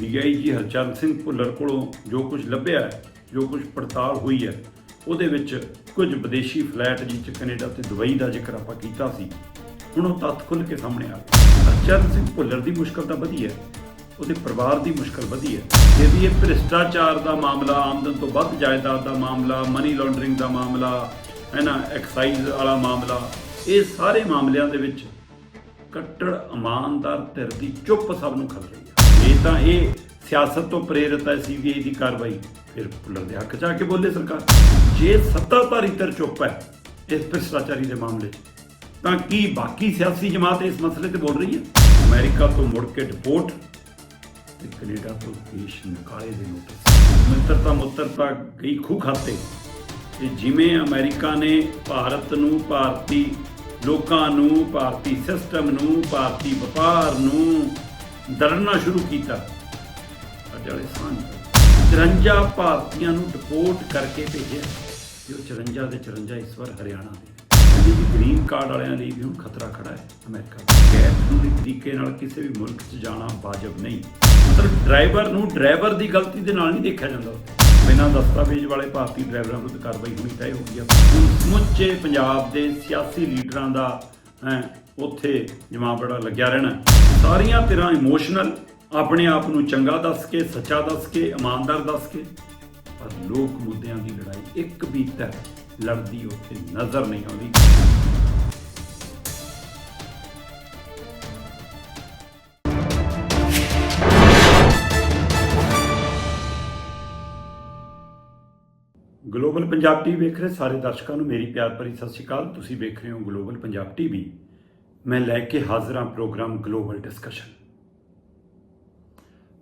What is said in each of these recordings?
DIG Harcharan Singh Bhullar ਕੋਲੋਂ ਜੋ ਕੁਝ ਲੱਭਿਆ ਜੋ ਕੁਝ ਪੜਤਾਲ ਹੋਈ ਹੈ, ਉਹਦੇ ਵਿੱਚ ਕੁਝ ਵਿਦੇਸ਼ੀ ਫਲੈਟ ਜਿਹ ਚ ਕੈਨੇਡਾ ਤੇ ਦੁਬਈ ਦਾ ਜ਼ਿਕਰ ਆਪਾਂ ਕੀਤਾ ਸੀ। ਹੁਣ ਉਹ ਤੱਥ ਖੁੱਲ ਕੇ ਸਾਹਮਣੇ ਆ ਗਏ। ਹਰਚੰਦ ਸਿੰਘ ਭੁੱਲਰ ਦੀ ਮੁਸ਼ਕਲ ਤਾਂ ਵਧੀ ਹੈ, ਉਹਦੇ ਪਰਿਵਾਰ ਦੀ ਮੁਸ਼ਕਲ ਵਧੀ ਹੈ। ਜੇ ਵੀ ਇਹ ਭ੍ਰਿਸ਼ਟਾਚਾਰ ਦਾ ਮਾਮਲਾ, ਆਮਦਨ ਤੋਂ ਵੱਧ ਜਾਇਦਾਦ ਦਾ ਮਾਮਲਾ ਮਨੀ ਲਾਂਡਰਿੰਗ ਦਾ ਮਾਮਲਾ, ਹੈ ਨਾ ਐਕਸਾਈਜ਼ ਵਾਲਾ ਮਾਮਲਾ, ਇਹ ਸਾਰੇ ਮਾਮਲਿਆਂ ਦੇ ਵਿੱਚ ਕੱਟੜ ਇਮਾਨਦਾਰ ਧਿਰ ਦੀ ਚੁੱਪ ਸਭ ਨੂੰ ਖਲ ਰਹੀ ਹੈ। ਤਾਂ ਇਹ ਸਿਆਸਤ ਤੋਂ ਪ੍ਰੇਰਿਤ ਹੈ ਸੀਬੀਆਈ ਦੀ ਕਾਰਵਾਈ। ਫਿਰ ਭੁੱਲਰ ਦੇ ਹੱਕ 'ਚ ਆ ਕੇ ਬੋਲੇ ਸਰਕਾਰ। ਜੇ ਸੱਤਾਧਾਰੀ ਧਿਰ ਚੁੱਪ ਹੈ ਇਸ ਭ੍ਰਿਸ਼ਟਾਚਾਰੀ ਦੇ ਮਾਮਲੇ 'ਚ, ਤਾਂ ਕੀ ਬਾਕੀ ਸਿਆਸੀ ਜਮਾਤ ਇਸ ਮਸਲੇ ਤੇ ਬੋਲ ਰਹੀ ਹੈ? ਅਮਰੀਕਾ ਤੋਂ ਮੁੜ ਕੇ ਰਿਪੋਰਟ ਤੇ ਕੈਨੇਡਾ ਤੋਂ ਦੇਸ਼ ਨਿਕਾਲੇ ਦੇ ਨੋਟਿਸ। ਮਿੱਤਰਤਾ ਮੁੱਤਰਤਾ ਗਈ ਖੂ ਖਾਤੇ। ਕਿ ਜਿਵੇਂ ਅਮਰੀਕਾ ਨੇ ਭਾਰਤ ਨੂੰ, ਭਾਰਤੀ ਲੋਕਾਂ ਨੂੰ, ਭਾਰਤੀ ਸਿਸਟਮ ਨੂੰ, ਭਾਰਤੀ ਵਪਾਰ ਨੂੰ ਡਰਨਾ ਸ਼ੁਰੂ ਕੀਤਾ। ਅੱਜ ਸਾਂਝ 54 ਭਾਰਤੀਆਂ ਨੂੰ ਡਿਪੋਰਟ ਕਰਕੇ ਭੇਜਿਆ। ਜੋ 54 ਦੇ 54 ਇਸ ਵਾਰ ਹਰਿਆਣਾ ਦੇ। ਨੇ। ਗ੍ਰੀਨ ਕਾਰਡ ਵਾਲਿਆਂ ਲਈ ਵੀ ਹੁਣ ਖਤਰਾ ਖੜਾ ਹੈ ਅਮਰੀਕਾ ਦਾ। ਗੈਰ ਕਾਨੂੰਨੀ ਤਰੀਕੇ ਨਾਲ ਕਿਸੇ ਵੀ ਮੁਲਕ 'ਚ ਜਾਣਾ ਵਾਜਬ ਨਹੀਂ। ਮਤਲਬ ਡਰਾਈਵਰ ਨੂੰ ਡਰਾਈਵਰ ਦੀ ਗਲਤੀ ਦੇ ਨਾਲ ਨਹੀਂ ਦੇਖਿਆ ਜਾਂਦਾ। ਬਿਨਾਂ ਦਸਤਾਵੇਜ਼ ਵਾਲੇ ਭਾਰਤੀ ਡਰਾਈਵਰਾਂ ਵਿਰੁੱਧ ਕਾਰਵਾਈ ਹੋਣੀ ਤੈਅ ਹੋ ਗਈ ਹੈ ਸਮੁੱਚੇ ਪੰਜਾਬ ਦੇ ਸਿਆਸੀ ਲੀਡਰਾਂ ਦਾ ਹੈਂ, ਉੱਥੇ ਜਮਾ ਬੜਾ ਲੱਗਿਆ ਰਹਿਣਾ। ਸਾਰੀਆਂ ਧਿਰਾਂ ਇਮੋਸ਼ਨਲ ਆਪਣੇ ਆਪ ਨੂੰ ਚੰਗਾ ਦੱਸ ਕੇ, ਸੱਚਾ ਦੱਸ ਕੇ, ਇਮਾਨਦਾਰ ਦੱਸ ਕੇ, ਪਰ ਲੋਕ ਮੁੱਦਿਆਂ ਦੀ ਲੜਾਈ ਇੱਕ ਵੀ ਤਰ ਲੜਦੀ ਉੱਥੇ ਨਜ਼ਰ ਨਹੀਂ ਆਉਂਦੀ। ਗਲੋਬਲ ਪੰਜਾਬ ਟੀਵੀ ਵੇਖ ਰਹੇ ਸਾਰੇ ਦਰਸ਼ਕਾਂ ਨੂੰ ਮੇਰੀ ਪਿਆਰ ਭਰੀ ਸਤਿ ਸ਼੍ਰੀ ਅਕਾਲ। ਤੁਸੀਂ ਵੇਖ ਰਹੇ ਹੋ ਗਲੋਬਲ ਪੰਜਾਬ ਟੀਵੀ ਮੈਂ ਲੈ ਕੇ ਹਾਜ਼ਰ ਹਾਂ programme global discussion.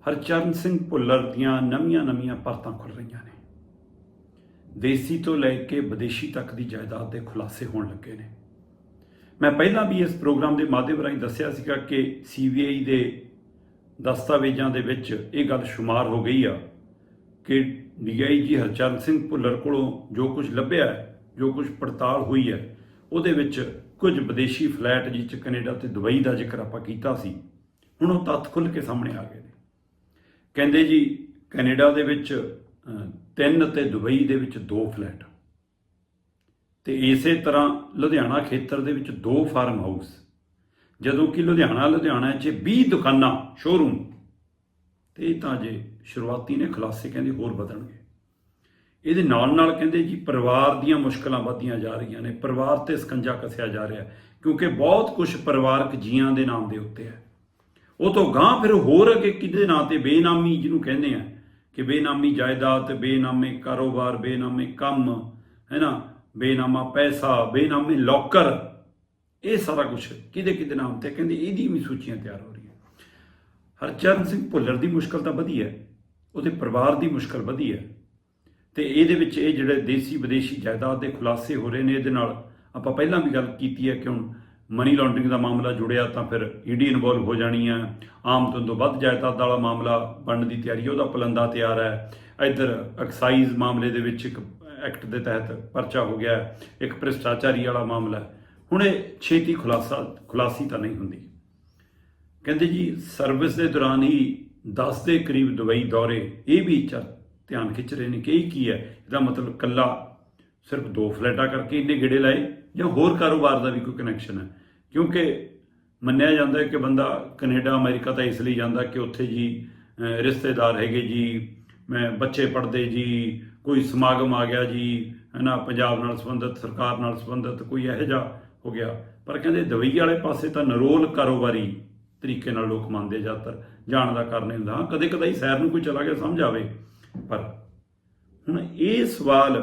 Harcharan Singh Bhullar ਦੀਆਂ ਨਵੀਆਂ-ਨਵੀਆਂ ਪਰਤਾਂ ਖੁੱਲ ਰਹੀਆਂ ਨੇ। ਦੇਸੀ ਤੋਂ ਲੈ ਕੇ ਵਿਦੇਸ਼ੀ ਤੱਕ ਦੀ ਜਾਇਦਾਦ ਦੇ ਖੁਲਾਸੇ ਹੋਣ ਲੱਗੇ ਨੇ। ਮੈਂ ਪਹਿਲਾਂ ਵੀ ਇਸ ਪ੍ਰੋਗਰਾਮ ਦੇ ਮਾਧਿਅਮ ਰਾਹੀਂ ਦੱਸਿਆ ਸੀਗਾ ਕਿ ਸੀਬੀਆਈ ਦੇ ਦਸਤਾਵੇਜ਼ਾਂ ਦੇ ਵਿੱਚ ਇਹ ਗੱਲ ਸ਼ੁਮਾਰ ਹੋ ਗਈ ਆ ਕਿ ਡੀਆਈਜੀ ਹਰਚਰਨ ਸਿੰਘ ਭੁੱਲਰ ਕੋਲੋਂ ਜੋ ਕੁਝ ਲੱਭਿਆ ਜੋ ਕੁਝ ਪੜਤਾਲ ਹੋਈ ਹੈ, ਉਹਦੇ ਵਿੱਚ ਕੁਝ ਵਿਦੇਸ਼ੀ ਫਲੈਟ ਜਿਸ ਚ ਕੈਨੇਡਾ ਤੇ ਦੁਬਈ ਦਾ ਜ਼ਿਕਰ ਆਪਾਂ ਕੀਤਾ ਸੀ, ਹੁਣ ਉਹ ਤੱਥ ਖੁੱਲ ਕੇ ਸਾਹਮਣੇ ਆ ਗਏ ਨੇ। ਕਹਿੰਦੇ ਜੀ, ਕੈਨੇਡਾ ਦੇ ਵਿੱਚ ਤਿੰਨ ਤੇ ਦੁਬਈ ਦੇ ਵਿੱਚ ਦੋ ਫਲੈਟ। ਤੇ ਇਸੇ ਤਰ੍ਹਾਂ ਲੁਧਿਆਣਾ ਖੇਤਰ ਦੇ ਵਿੱਚ ਦੋ ਫਾਰਮ ਹਾਊਸ। ਜਦੋਂ ਕਿ ਲੁਧਿਆਣਾ ਲੁਧਿਆਣਾ 'ਚ 20 ਦੁਕਾਨਾਂ ਸ਼ੋਰੂਮ ਤੇ ਇਹ ਤਾਂ ਜੇ ਸ਼ੁਰੂਆਤੀ ਨੇ, ਖੁਲਾਸੇ ਕਹਿੰਦੇ ਹੋਰ ਵਧਣਗੇ। ਇਹਦੇ ਨਾਲ ਨਾਲ ਕਹਿੰਦੇ ਜੀ ਪਰਿਵਾਰ ਦੀਆਂ ਮੁਸ਼ਕਲਾਂ ਵਧਦੀਆਂ ਜਾ ਰਹੀਆਂ ਨੇ, ਪਰਿਵਾਰ ਤੇ ਸਕੰਜਾ ਕੱਸਿਆ ਜਾ ਰਿਹਾ ਕਿਉਂਕਿ ਬਹੁਤ ਕੁਝ ਪਰਿਵਾਰਕ ਜੀਆਂ ਦੇ ਨਾਮ ਦੇ ਉੱਤੇ ਹੈ। ਉਹ ਤੋਂ ਗਾਂ ਫਿਰ ਹੋਰ ਅੱਗੇ ਕਿਹਦੇ ਨਾਂ ਤੇ ਬੇਨਾਮੀ ਜਿਹਨੂੰ ਕਹਿੰਦੇ ਆ, ਕਿ ਬੇਨਾਮੀ ਜਾਇਦਾਦ, ਬੇਨਾਮੇ ਕਾਰੋਬਾਰ, ਬੇਨਾਮੇ ਕੰਮ, ਹੈ ਨਾ? ਬੇਨਾਮਾ ਪੈਸਾ, ਬੇਨਾਮੇ ਲੋਕਰ, ਇਹ ਸਾਰਾ ਕੁਝ ਕਿਹਦੇ ਕਿਹਦੇ ਨਾਮ ਤੇ ਕਹਿੰਦੇ ਇਹਦੀ ਵੀ ਸੂਚੀਆਂ ਤਿਆਰ ਹੋ ਰਹੀਆਂ। ਹਰਚਰਨ ਸਿੰਘ ਭੁੱਲਰ ਦੀ ਮੁਸ਼ਕਲ ਤਾਂ ਵਧੀ ਹੈ, ਉਹਦੇ ਪਰਿਵਾਰ ਦੀ ਮੁਸ਼ਕਲ ਵਧੀ ਹੈ। ਤੇ ਇਹਦੇ ਵਿੱਚ ਇਹ ਜਿਹੜੇ ਦੇਸੀ ਵਿਦੇਸ਼ੀ ਜਾਇਦਾਦ ਦੇ ਖੁਲਾਸੇ ਹੋ ਰਹੇ ਨੇ, ਇਹਦੇ ਨਾਲ ਆਪਾਂ ਪਹਿਲਾਂ ਵੀ ਗੱਲ ਕੀਤੀ ਹੈ ਕਿ ਹੁਣ ਮਨੀ ਲਾਂਡਰਿੰਗ ਦਾ ਮਾਮਲਾ ਜੁੜਿਆ ਤਾਂ ਫਿਰ ਈਡੀ ਇਨਵੋਲਵ ਹੋ ਜਾਣੀ ਹੈ ਆਮਦਨ ਤੋਂ ਵੱਧ ਜਾਇਦਾਦ ਵਾਲਾ ਮਾਮਲਾ ਬਣਨ ਦੀ ਤਿਆਰੀ, ਉਹਦਾ ਪਲੰਦਾ ਤਿਆਰ ਹੈ। ਇੱਧਰ ਐਕਸਾਈਜ਼ ਮਾਮਲੇ ਦੇ ਵਿੱਚ ਇੱਕ ਐਕਟ ਦੇ ਤਹਿਤ ਪਰਚਾ ਹੋ ਗਿਆ ਇੱਕ ਭ੍ਰਿਸ਼ਟਾਚਾਰੀ ਵਾਲਾ ਮਾਮਲਾ ਹੁਣ ਇਹ ਛੇਤੀ ਖੁਲਾਸਾ, ਖੁਲਾਸੀ ਤਾਂ ਨਹੀਂ ਹੁੰਦੀ। ਕਹਿੰਦੇ ਜੀ ਸਰਵਿਸ ਦੇ ਦੌਰਾਨ ਹੀ 10 ਦੇ ਕਰੀਬ ਦੁਬਈ ਦੌਰੇ, ਇਹ ਵੀ ਚਰ ਧਿਆਨ ਖਿੱਚ ਰਹੇ ਨੇ, ਕਿ ਇਹ ਕੀ ਹੈ? ਇਹਦਾ ਮਤਲਬ ਕੱਲਾ ਸਿਰਫ ਦੋ ਫਲੈਟਾਂ ਕਰਕੇ ਇੰਨੇ ਗੇੜੇ ਲਾਏ, ਜਾਂ ਹੋਰ ਕਾਰੋਬਾਰ ਦਾ ਵੀ ਕੋਈ ਕਨੈਕਸ਼ਨ ਹੈ? ਕਿਉਂਕਿ ਮੰਨਿਆ ਜਾਂਦਾ ਹੈ ਕਿ ਬੰਦਾ ਕੈਨੇਡਾ, ਅਮਰੀਕਾ ਤਾਂ ਇਸ ਲਈ ਜਾਂਦਾ ਕਿ ਉੱਥੇ ਜੀ ਰਿਸ਼ਤੇਦਾਰ ਹੈਗੇ ਜੀ, ਮੈਂ ਬੱਚੇ ਪੜਦੇ ਜੀ, ਕੋਈ ਸਮਾਗਮ ਆ ਗਿਆ ਜੀ ਹੈ ਨਾ ਪੰਜਾਬ ਨਾਲ ਸੰਬੰਧਿਤ, ਸਰਕਾਰ ਨਾਲ ਸੰਬੰਧਿਤ, ਕੋਈ ਇਹੋ ਜਿਹਾ ਹੋ ਗਿਆ। ਪਰ ਕਹਿੰਦੇ ਦਵਾਈ ਵਾਲੇ ਪਾਸੇ ਤਾਂ ਨਰੋਲ ਕਾਰੋਬਾਰੀ ਤਰੀਕੇ ਨਾਲ ਲੋਕ ਮੰਨਦੇ ਜ਼ਿਆਦਾਤਰ, ਜਾਣ ਦਾ ਕਾਰਨ ਹੁੰਦਾ। ਹਾਂ ਕਦੇ ਕਦਾਈ ਸੈਰ ਨੂੰ ਕੋਈ ਚਲਾ ਗਿਆ, ਸਮਝ ਆਵੇ। ਪਰ ਹੁਣ ਇਹ ਸਵਾਲ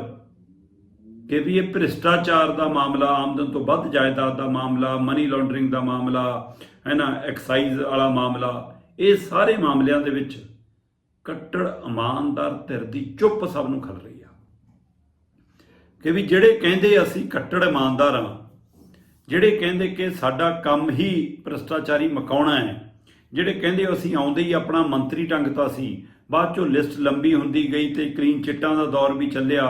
ਕਿ ਵੀ ਇਹ ਭ੍ਰਿਸ਼ਟਾਚਾਰ ਦਾ ਮਾਮਲਾ, ਆਮਦਨ ਤੋਂ ਵੱਧ ਜਾਇਦਾਦ ਦਾ ਮਾਮਲਾ ਮਨੀ ਲਾਂਡਰਿੰਗ ਦਾ ਮਾਮਲਾ ਹੈ ਨਾ ਐਕਸਾਈਜ਼ ਵਾਲਾ ਮਾਮਲਾ, ਇਹ ਸਾਰੇ ਮਾਮਲਿਆਂ ਦੇ ਵਿੱਚ ਕੱਟੜ, ਇਮਾਨਦਾਰ ਧਿਰ ਦੀ ਚੁੱਪ ਸਭ ਨੂੰ ਖਲ ਰਹੀ ਆ। ਕਿ ਵੀ ਜਿਹੜੇ ਕਹਿੰਦੇ ਅਸੀਂ ਕੱਟੜ, ਇਮਾਨਦਾਰ ਆ ਜਿਹੜੇ ਕਹਿੰਦੇ ਕਿ ਸਾਡਾ ਕੰਮ ਹੀ ਭ੍ਰਿਸ਼ਟਾਚਾਰੀ ਮਕਾਉਣਾ ਹੈ, ਜਿਹੜੇ ਕਹਿੰਦੇ ਅਸੀਂ ਆਉਂਦੇ ਹੀ ਆਪਣਾ ਮੰਤਰੀ ਟੰਗਤਾ ਸੀ ਬਾਅਦ ਚੋਂ ਲਿਸਟ ਲੰਬੀ ਹੁੰਦੀ ਗਈ ਤੇ ਕਲੀਨ ਚਿੱਟਾਂ ਦਾ ਦੌਰ ਵੀ ਚੱਲਿਆ।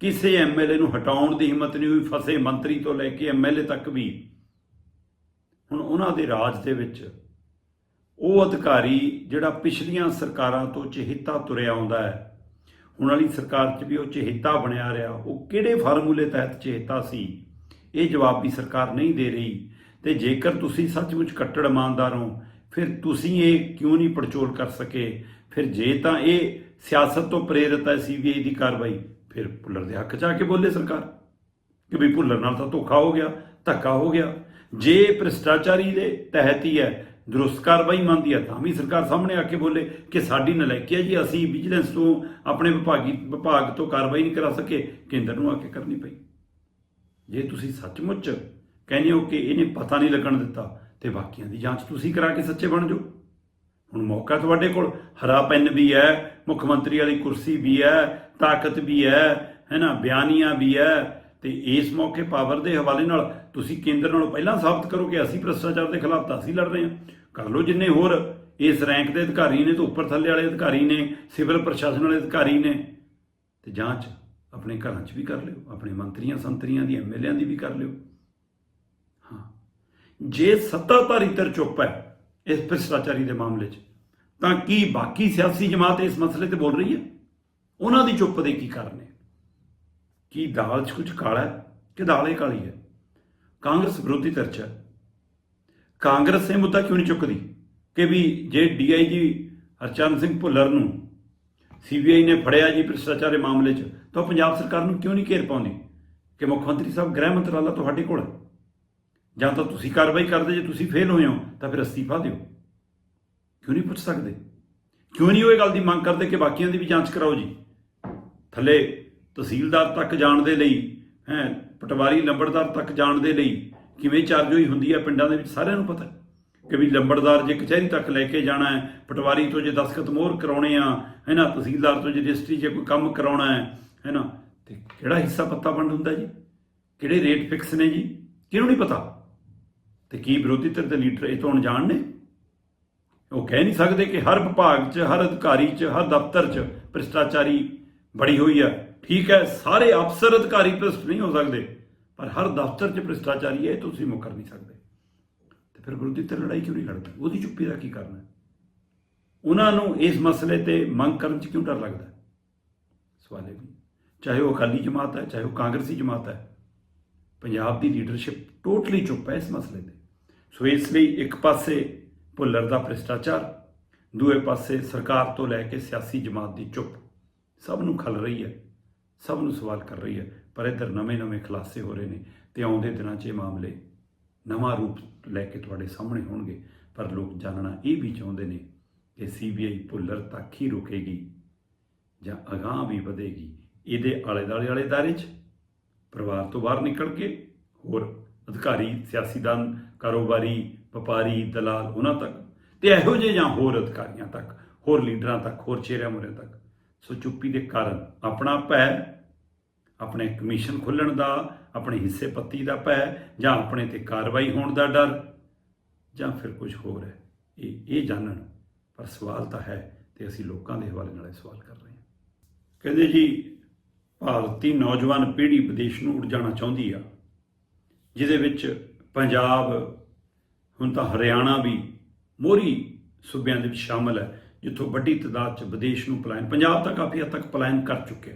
ਕਿਸੇ ਐਮਐਲਏ ਨੂੰ ਹਟਾਉਣ ਦੀ ਹਿੰਮਤ ਨਹੀਂ ਹੋਈ, ਫਸੇ ਮੰਤਰੀ ਤੋਂ ਲੈ ਕੇ ਐਮਐਲਏ ਤੱਕ ਵੀ। ਹੁਣ ਉਹਨਾਂ ਦੇ ਰਾਜ ਦੇ ਵਿੱਚ ਉਹ ਅਧਿਕਾਰੀ ਜਿਹੜਾ ਪਿਛਲੀਆਂ ਸਰਕਾਰਾਂ ਤੋਂ ਚਿਹਤਾ ਤੁਰਿਆ ਆਉਂਦਾ ਹੈ, ਹੁਣ ਵਾਲੀ ਸਰਕਾਰ 'ਚ ਵੀ ਉਹ ਚਿਹਤਾ ਬਣਿਆ ਰਿਹਾ। ਉਹ ਕਿਹੜੇ ਫਾਰਮੂਲੇ ਤਹਿਤ ਚਿਹਤਾ ਸੀ, ਇਹ ਜਵਾਬ ਵੀ ਸਰਕਾਰ ਨਹੀਂ ਦੇ ਰਹੀ। ਤੇ ਜੇਕਰ ਤੁਸੀਂ ਸੱਚਮੁੱਚ ਕੱਟੜ ਇਮਾਨਦਾਰ ਹੋ, ਫਿਰ ਤੁਸੀਂ ਇਹ ਕਿਉਂ ਨਹੀਂ ਪੜਚੋਲ ਕਰ ਸਕੇ? ਫਿਰ ਜੇ ਤਾਂ ਇਹ ਸਿਆਸਤ ਤੋਂ ਪ੍ਰੇਰਿਤ ਹੈ ਸੀਬੀਆਈ ਦੀ ਕਾਰਵਾਈ, ਫਿਰ ਭੁੱਲਰ ਦੇ ਹੱਕ 'ਚ ਆ ਕੇ ਬੋਲੇ ਸਰਕਾਰ ਕਿ ਵੀ ਭੁੱਲਰ ਨਾਲ ਤਾਂ ਧੋਖਾ ਹੋ ਗਿਆ, ਧੱਕਾ ਹੋ ਗਿਆ। ਜੇ ਭ੍ਰਿਸ਼ਟਾਚਾਰੀ ਦੇ ਤਹਿਤ ਹੀ ਹੈ, ਦਰੁਸਤ ਕਾਰਵਾਈ ਮੰਨਦੀ ਹੈ, ਤਾਂ ਵੀ ਸਰਕਾਰ ਸਾਹਮਣੇ ਆ ਕੇ ਬੋਲੇ ਕਿ ਸਾਡੀ ਨਲਾਇਕੀ ਹੈ ਜੀ, ਅਸੀਂ ਵਿਜੀਲੈਂਸ ਤੋਂ ਆਪਣੇ ਵਿਭਾਗੀ, ਵਿਭਾਗ ਤੋਂ ਕਾਰਵਾਈ ਨਹੀਂ ਕਰਾ ਸਕੇ, ਕੇਂਦਰ ਨੂੰ ਆ ਕੇ ਕਰਨੀ ਪਈ। ਜੇ ਤੁਸੀਂ ਸੱਚਮੁੱਚ ਕਹਿੰਦੇ ਹੋ ਕਿ ਇਹਨੇ ਪਤਾ ਨਹੀਂ ਲੱਗਣ ਦਿੱਤਾ, ਤੇ ਬਾਕੀਆਂ ਦੀ ਜਾਂਚ ਤੁਸੀਂ ਕਰਾ ਕੇ ਸੱਚੇ ਬਣ ਜਾਓ। ਹੁਣ ਮੌਕਾ ਤੁਹਾਡੇ ਕੋਲ। ਹਰਾ ਪੈਨ ਵੀ ਹੈ, ਮੁੱਖ ਮੰਤਰੀ ਵਾਲੀ ਕੁਰਸੀ ਵੀ ਹੈ, ਤਾਕਤ ਵੀ ਹੈ, ਹੈਨਾ, ਬਿਆਨੀਆਂ ਵੀ ਹੈ। ਤੇ ਇਸ ਮੌਕੇ ਪਾਵਰ ਦੇ ਹਵਾਲੇ ਨਾਲ ਤੁਸੀਂ ਕੇਂਦਰ ਨਾਲੋਂ ਪਹਿਲਾਂ ਸਾਬਤ ਕਰੋ ਕਿ ਅਸੀਂ ਭ੍ਰਿਸ਼ਟਾਚਾਰ ਦੇ ਖਿਲਾਫ ਤਾਂ ਅਸੀਂ ਲੜ ਰਹੇ ਹਾਂ। ਕਰ ਲਓ ਜਿੰਨੇ ਹੋਰ। ਇਸ ਰੈਂਕ ਦੇ ਅਧਿਕਾਰੀ ਨੇ ਤੇ ਉੱਪਰ ਥੱਲੇ ਵਾਲੇ ਅਧਿਕਾਰੀ ਨੇ, ਸਿਵਲ ਪ੍ਰਸ਼ਾਸਨ ਵਾਲੇ ਅਧਿਕਾਰੀ ਨੇ। ਤੇ ਜਾਂਚ ਆਪਣੇ ਘਰਾਂ 'ਚ ਵੀ ਕਰ ਲਿਓ, ਆਪਣੇ ਮੰਤਰੀਆਂ, ਸੰਤਰੀਆਂ ਦੀ ਐਮਐਲਏਆਂ ਦੀ ਵੀ ਕਰ ਲਿਓ। ਹਾਂ। ਜੇ ਸੱਤਾਧਾਰੀ ਧਿਰ ਚੁੱਪ ਹੈ ਇਸ ਭ੍ਰਿਸ਼ਟਾਚਾਰੀ ਦੇ ਮਾਮਲੇ 'ਚ। ਤਾਂ ਕੀ ਬਾਕੀ ਸਿਆਸੀ ਜਮਾਤ ਇਸ ਮਸਲੇ ਤੇ ਬੋਲ ਰਹੀ ਹੈ? ਉਹਨਾਂ ਦੀ ਚੁੱਪ ਦੇ ਕੀ ਕਾਰਨ ਹੈ ਕੀ ਦਾਲ 'ਚ ਕੁਝ ਕਾਲਾ ਹੈ ਕਿ ਦਾਲ ਹੀ ਕਾਲੀ ਹੈ? ਕਾਂਗਰਸ ਵਿਰੋਧੀ ਧਿਰ 'ਚ ਹੈ। ਕਾਂਗਰਸ ਇਹ ਮੁੱਦਾ ਕਿਉਂ ਨਹੀਂ ਚੁੱਕਦੀ ਕਿ ਵੀ ਜੇ ਡੀਆਈਜੀ ਹਰਚਰਨ ਸਿੰਘ ਭੁੱਲਰ ਨੂੰ ਸੀਬੀਆਈ ਨੇ ਫੜਿਆ ਜੀ ਭ੍ਰਿਸ਼ਟਾਚਾਰ ਦੇ ਮਾਮਲੇ 'ਚ, ਤਾਂ ਉਹ ਪੰਜਾਬ ਸਰਕਾਰ ਨੂੰ ਕਿਉਂ ਨਹੀਂ ਘੇਰ ਪਾਉਂਦੀ ਕਿ ਮੁੱਖ ਮੰਤਰੀ ਸਾਹਿਬ ਗ੍ਰਹਿ ਮੰਤਰਾਲਾ ਤੁਹਾਡੇ ਕੋਲ ਹੈ? ਜਾਂ ਤਾਂ ਤੁਸੀਂ ਕਾਰਵਾਈ ਕਰਦੇ ਜੇ ਤੁਸੀਂ ਫੇਲ ਹੋਏ ਹੋ, ਤਾਂ ਫਿਰ ਅਸਤੀਫਾ ਦਿਓ। ਕਿਉਂ ਨਹੀਂ ਪੁੱਛ ਸਕਦੇ? ਕਿਉਂ ਨਹੀਂ ਉਹ ਇਹ ਗੱਲ ਦੀ ਮੰਗ ਕਰਦੇ ਕਿ ਬਾਕੀਆਂ ਦੀ ਵੀ ਜਾਂਚ ਕਰਾਓ ਜੀ? ਥੱਲੇ ਤਹਿਸੀਲਦਾਰ ਤੱਕ ਜਾਣ ਦੇ ਲਈ, ਹੈ, ਪਟਵਾਰੀ ਲੰਬੜਦਾਰ ਤੱਕ ਜਾਣ ਦੇ ਲਈ ਕਿਵੇਂ ਚਾਰਜੋਈ ਹੁੰਦੀ ਹੈ ਪਿੰਡਾਂ ਦੇ ਵਿੱਚ ਸਾਰਿਆਂ ਨੂੰ ਪਤਾ ਕਿ ਵੀ ਲੰਬੜਦਾਰ ਜੇ ਕਚਹਿਰੀ ਤੱਕ ਲੈ ਕੇ ਜਾਣਾ ਹੈ, ਪਟਵਾਰੀ ਤੋਂ ਜੇ ਦਸਖਤ ਮੋਹਰ ਕਰਾਉਣੇ ਆ, ਹੈ ਨਾ, ਤਹਿਸੀਲਦਾਰ ਤੋਂ ਜੇ ਰਜਿਸਟਰੀ 'ਚ ਕੋਈ ਕੰਮ ਕਰਾਉਣਾ ਹੈ ਹੈ ਨਾ, ਤੇ ਕਿਹੜਾ ਹਿੱਸਾ ਪੱਤਾ ਵੰਡ ਹੁੰਦਾ ਜੀ? ਕਿਹੜੇ ਰੇਟ ਫਿਕਸ ਨੇ ਜੀ? ਕਿਹਨੂੰ ਨਹੀਂ ਪਤਾ? ਤੇ ਕੀ ਵਿਰੋਧੀ ਧਿਰ ਦੇ ਲੀਡਰ ਇਹ ਤੋਂ ਅਣਜਾਣ ਨੇ? ਉਹ ਕਹਿ ਨਹੀਂ ਸਕਦੇ ਕਿ ਹਰ ਵਿਭਾਗ 'ਚ, ਹਰ ਅਧਿਕਾਰੀ 'ਚ, ਹਰ ਦਫ਼ਤਰ 'ਚ ਭ੍ਰਿਸ਼ਟਾਚਾਰੀ ਬੜੀ ਹੋਈ ਆ। ਠੀਕ ਹੈ, ਸਾਰੇ ਅਫਸਰ ਅਧਿਕਾਰੀ ਭ੍ਰਿਸ਼ਟ ਨਹੀਂ ਹੋ ਸਕਦੇ, ਪਰ ਹਰ ਦਫ਼ਤਰ 'ਚ ਭ੍ਰਿਸ਼ਟਾਚਾਰੀ ਹੈ, ਇਹ ਤੁਸੀਂ ਮੁਕਰ ਨਹੀਂ ਸਕਦੇ। ਤੇ ਫਿਰ ਵਿਰੋਧੀ ਧਿਰ ਲੜਾਈ ਕਿਉਂ ਨਹੀਂ ਲੜਦੀ? ਉਹਦੀ ਚੁੱਪੀ ਦਾ ਕੀ ਕਰਨਾ ਉਹਨਾਂ ਨੂੰ ਇਸ ਮਸਲੇ ਤੇ ਮੰਗ ਕਰਨ 'ਚ ਕਿਉਂ ਡਰ ਲੱਗਦਾ? ਸਵਾਲ ਇਹ ਵੀ। ਚਾਹੇ ਉਹ ਅਕਾਲੀ ਜਮਾਤ ਹੈ, ਚਾਹੇ ਉਹ ਕਾਂਗਰਸੀ ਜਮਾਤ ਹੈ, ਪੰਜਾਬ ਦੀ ਲੀਡਰਸ਼ਿਪ ਟੋਟਲੀ ਚੁੱਪ ਹੈ ਇਸ ਮਸਲੇ ਤੇ। ਸੋ ਇਸ ਲਈ ਇੱਕ ਪਾਸੇ ਭੁੱਲਰ ਦਾ ਭ੍ਰਿਸ਼ਟਾਚਾਰ, ਦੂਏ ਪਾਸੇ ਸਰਕਾਰ ਤੋਂ ਲੈ ਕੇ ਸਿਆਸੀ ਜਮਾਤ ਦੀ ਚੁੱਪ। ਸਭ ਨੂੰ ਖਲ ਰਹੀ ਹੈ, ਸਭ ਨੂੰ ਸਵਾਲ ਕਰ ਰਹੀ ਹੈ, ਪਰ ਇੱਧਰ ਨਵੇਂ-ਨਵੇਂ ਖੁਲਾਸੇ ਹੋ ਰਹੇ ਨੇ ਤੇ ਆਉਂਦੇ ਦਿਨਾਂ 'ਚ ਇਹ ਮਾਮਲੇ ਨਵਾਂ ਰੂਪ ਲੈ ਕੇ ਤੁਹਾਡੇ ਸਾਹਮਣੇ ਹੋਣਗੇ। ਪਰ ਲੋਕ ਜਾਣਨਾ ਇਹ ਵੀ ਚਾਹੁੰਦੇ ਨੇ ਕਿ ਸੀਬੀਆਈ ਭੁੱਲਰ ਤੱਕ ਹੀ ਰੁਕੇਗੀ ਜਾਂ ਅਗਾਂਹ ਵੀ ਵਧੇਗੀ ਇਹਦੇ ਆਲੇ ਦੁਆਲੇ ਵਾਲੇ ਦਾਇਰੇ 'ਚ। ਪਰਿਵਾਰ ਤੋਂ ਬਾਹਰ ਨਿਕਲ ਕੇ ਹੋਰ ਅਧਿਕਾਰੀ ਸਿਆਸੀਦਾਨ ਕਾਰੋਬਾਰੀ, ਵਪਾਰੀ, ਦਲਾਲ, ਉਹਨਾਂ ਤੱਕ। ਤੇ ਇਹੋ ਜਿਹੇ ਜਾਂ ਹੋਰ ਅਧਿਕਾਰੀਆਂ ਤੱਕ, ਹੋਰ ਲੀਡਰਾਂ ਤੱਕ, ਹੋਰ ਚਿਹਰਿਆਂ ਮੁਹਰਿਆਂ ਤੱਕ। ਸੋ ਚੁੱਪੀ ਦੇ ਕਾਰਨ ਆਪਣਾ ਭੈ, ਆਪਣੇ ਕਮਿਸ਼ਨ ਖੁੱਲਣ ਦਾ, ਆਪਣੇ ਹਿੱਸੇ ਪੱਤੀ ਦਾ ਭੈ, ਜਾਂ ਆਪਣੇ ਤੇ ਕਾਰਵਾਈ ਹੋਣ ਦਾ ਡਰ, ਜਾਂ ਫਿਰ ਕੁਝ ਹੋਰ ਹੈ। ਇਹ ਇਹ ਜਾਣਨ। ਪਰ ਸਵਾਲ ਤਾਂ ਹੈ ਤੇ ਅਸੀਂ ਲੋਕਾਂ ਦੇ ਹਵਾਲੇ ਨਾਲ ਇਹ ਸਵਾਲ ਕਰ ਰਹੇ ਹਾਂ। ਕਹਿੰਦੇ ਜੀ, ਭਾਰਤੀ ਨੌਜਵਾਨ ਪੀੜ੍ਹੀ ਵਿਦੇਸ਼ ਨੂੰ ਉੱਡ ਜਾਣਾ ਚਾਹੁੰਦੀ ਆ, ਜਿਹਦੇ ਵਿੱਚ ਪੰਜਾਬ, ਹੁਣ ਤਾਂ ਹਰਿਆਣਾ ਵੀ ਮੋਰੀ ਸੂਬਿਆਂ ਦੇ ਵਿੱਚ ਸ਼ਾਮਲ ਹੈ, ਜਿੱਥੋਂ ਵੱਡੀ ਤਾਦਾਦ 'ਚ ਵਿਦੇਸ਼ ਨੂੰ ਪਲਾਇਨ, ਪੰਜਾਬ ਤਾਂ ਕਾਫੀ ਹੱਦ ਤੱਕ ਪਲਾਇਨ ਕਰ ਚੁੱਕਿਆ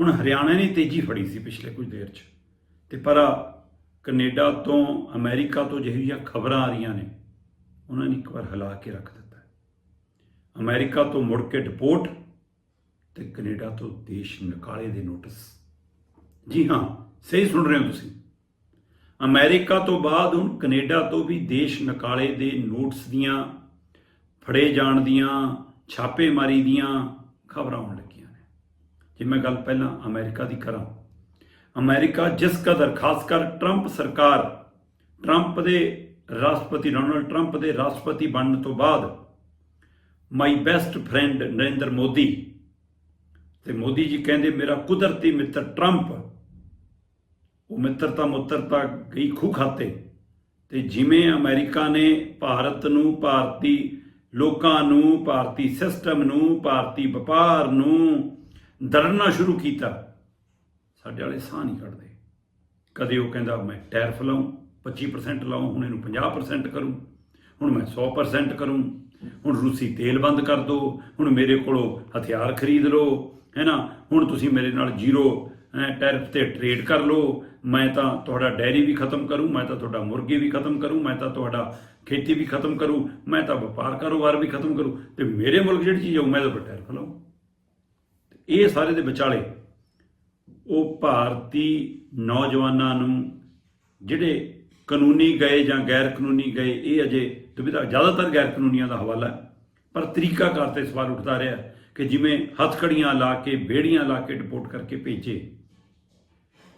ਹੁਣ ਹਰਿਆਣਾ ਨੇ ਤੇਜ਼ੀ ਫੜੀ ਸੀ ਪਿਛਲੇ ਕੁਝ ਦੇਰ 'ਚ। ਤੇ ਪਰ ਆਹ ਕੈਨੇਡਾ ਤੋਂ ਅਮਰੀਕਾ ਤੋਂ ਜਿਹੜੀਆਂ ਖਬਰਾਂ ਆ ਰਹੀਆਂ ਨੇ, ਉਹਨਾਂ ਨੇ ਇੱਕ ਵਾਰ ਹਿਲਾ ਕੇ ਰੱਖ ਦਿੱਤਾ ਹੈ। ਅਮਰੀਕਾ ਤੋਂ ਮੁੜ ਕੇ ਡਿਪੋਰਟ ਤੇ ਕੈਨੇਡਾ ਤੋਂ ਦੇਸ਼ ਨਿਕਾਲੇ ਦੇ ਨੋਟਿਸ। ਜੀ ਹਾਂ, ਸਹੀ ਸੁਣ ਰਹੇ ਹੋ ਤੁਸੀਂ। ਅਮਰੀਕਾ ਤੋਂ ਬਾਅਦ ਹੁਣ ਕੈਨੇਡਾ ਤੋਂ ਵੀ ਦੇਸ਼ ਨਿਕਾਲੇ ਦੇ ਨੋਟਸ ਦੀਆਂ, ਫੜੇ ਜਾਣ ਦੀਆਂ, ਛਾਪੇਮਾਰੀ ਦੀਆਂ ਖਬਰਾਂ ਆਉਣ ਲੱਗੀਆਂ ਨੇ। ਜੇ ਮੈਂ ਗੱਲ ਪਹਿਲਾਂ ਅਮਰੀਕਾ ਦੀ ਕਰਾਂ, ਅਮਰੀਕਾ ਜਿਸ ਕਦਰ, ਖਾਸ ਕਰ ਟਰੰਪ ਸਰਕਾਰ, ਟਰੰਪ ਦੇ ਰਾਸ਼ਟਰਪਤੀ, ਡੋਨਲਡ ਟਰੰਪ ਦੇ ਰਾਸ਼ਟਰਪਤੀ ਬਣਨ ਤੋਂ ਬਾਅਦ, my best friend Narendra Modi, ਤੇ ਮੋਦੀ ਜੀ ਕਹਿੰਦੇ, ਮੇਰਾ ਕੁਦਰਤੀ ਮਿੱਤਰ ਟਰੰਪ ਉਹ ਮਿੱਤਰਤਾ ਮੁੱਤਰਤਾ ਗਈ ਖੂ ਖਾਤੇ ਤੇ ਜਿਵੇਂ ਅਮਰੀਕਾ ਨੇ ਭਾਰਤ ਨੂੰ ਭਾਰਤੀ ਲੋਕਾਂ ਨੂੰ, ਭਾਰਤੀ ਸਿਸਟਮ ਨੂੰ, ਭਾਰਤੀ ਵਪਾਰ ਨੂੰ ਦਰੜਨਾ ਸ਼ੁਰੂ ਕੀਤਾ, ਸਾਡੇ ਵਾਲੇ ਸਾਹ ਨਹੀਂ ਕੱਢਦੇ। ਕਦੇ ਉਹ ਕਹਿੰਦਾ, ਮੈਂ ਟੈਰਫ ਲਾਉਂ 25% ਲਾਉਂ ਹੁਣ ਇਹਨੂੰ 50% ਕਰੂੰ, ਹੁਣ ਮੈਂ 100% ਕਰੂੰ, ਹੁਣ ਰੂਸੀ ਤੇਲ ਬੰਦ ਕਰ ਦਿਓ ਹੁਣ ਮੇਰੇ ਕੋਲੋਂ ਹਥਿਆਰ ਖਰੀਦ ਲਓ ਹੈ ਨਾ ਹੁਣ ਤੁਸੀਂ ਮੇਰੇ ਨਾਲ ਜ਼ੀਰੋ ਟੈਰਿਫ ਤੇ ਟ੍ਰੇਡ ਕਰ ਲਓ। ਮੈਂ ਤਾਂ ਤੁਹਾਡਾ ਡੈਰੀ ਵੀ ਖਤਮ ਕਰੂੰ, ਮੈਂ ਤਾਂ ਤੁਹਾਡਾ ਮੁਰਗੀ ਵੀ ਖਤਮ ਕਰੂੰ, ਮੈਂ ਤਾਂ ਤੁਹਾਡਾ ਖੇਤੀ ਵੀ ਖਤਮ ਕਰੂੰ, ਮੈਂ ਤਾਂ ਵਪਾਰ ਕਾਰੋਬਾਰ ਵੀ ਖਤਮ ਕਰੂੰ ਤੇ ਮੇਰੇ ਮੁਲਕ ਜਿਹੜੀ ਚੀਜ਼ ਆਉ ਮੈਂ ਤਾਂ ਟੈਰਿਫ ਲਾਉਂ ਇਹ ਸਾਰੇ ਦੇ ਵਿਚਾਲੇ ਉਹ ਭਾਰਤੀ ਨੌਜਵਾਨਾਂ ਨੂੰ ਜਿਹੜੇ ਕਾਨੂੰਨੀ ਗਏ ਜਾਂ ਗੈਰ ਕਾਨੂੰਨੀ ਗਏ, ਇਹ ਅਜੇ ਦੁਬਿਧਾ ਜ਼ਿਆਦਾਤਰ ਗੈਰ ਕਾਨੂੰਨੀਆਂ ਦਾ ਹਵਾਲਾ ਹੈ। ਪਰ ਤਰੀਕਾਕਾਰ ਤੇ ਸਵਾਲ ਉੱਠਦਾ ਰਿਹਾ ਕਿ ਜਿਵੇਂ ਹੱਥਕੜੀਆਂ ਲਾ ਕੇ, ਬੇੜੀਆਂ ਲਾ ਕੇ ਡਿਪੋਰਟ ਕਰਕੇ ਭੇਜੇ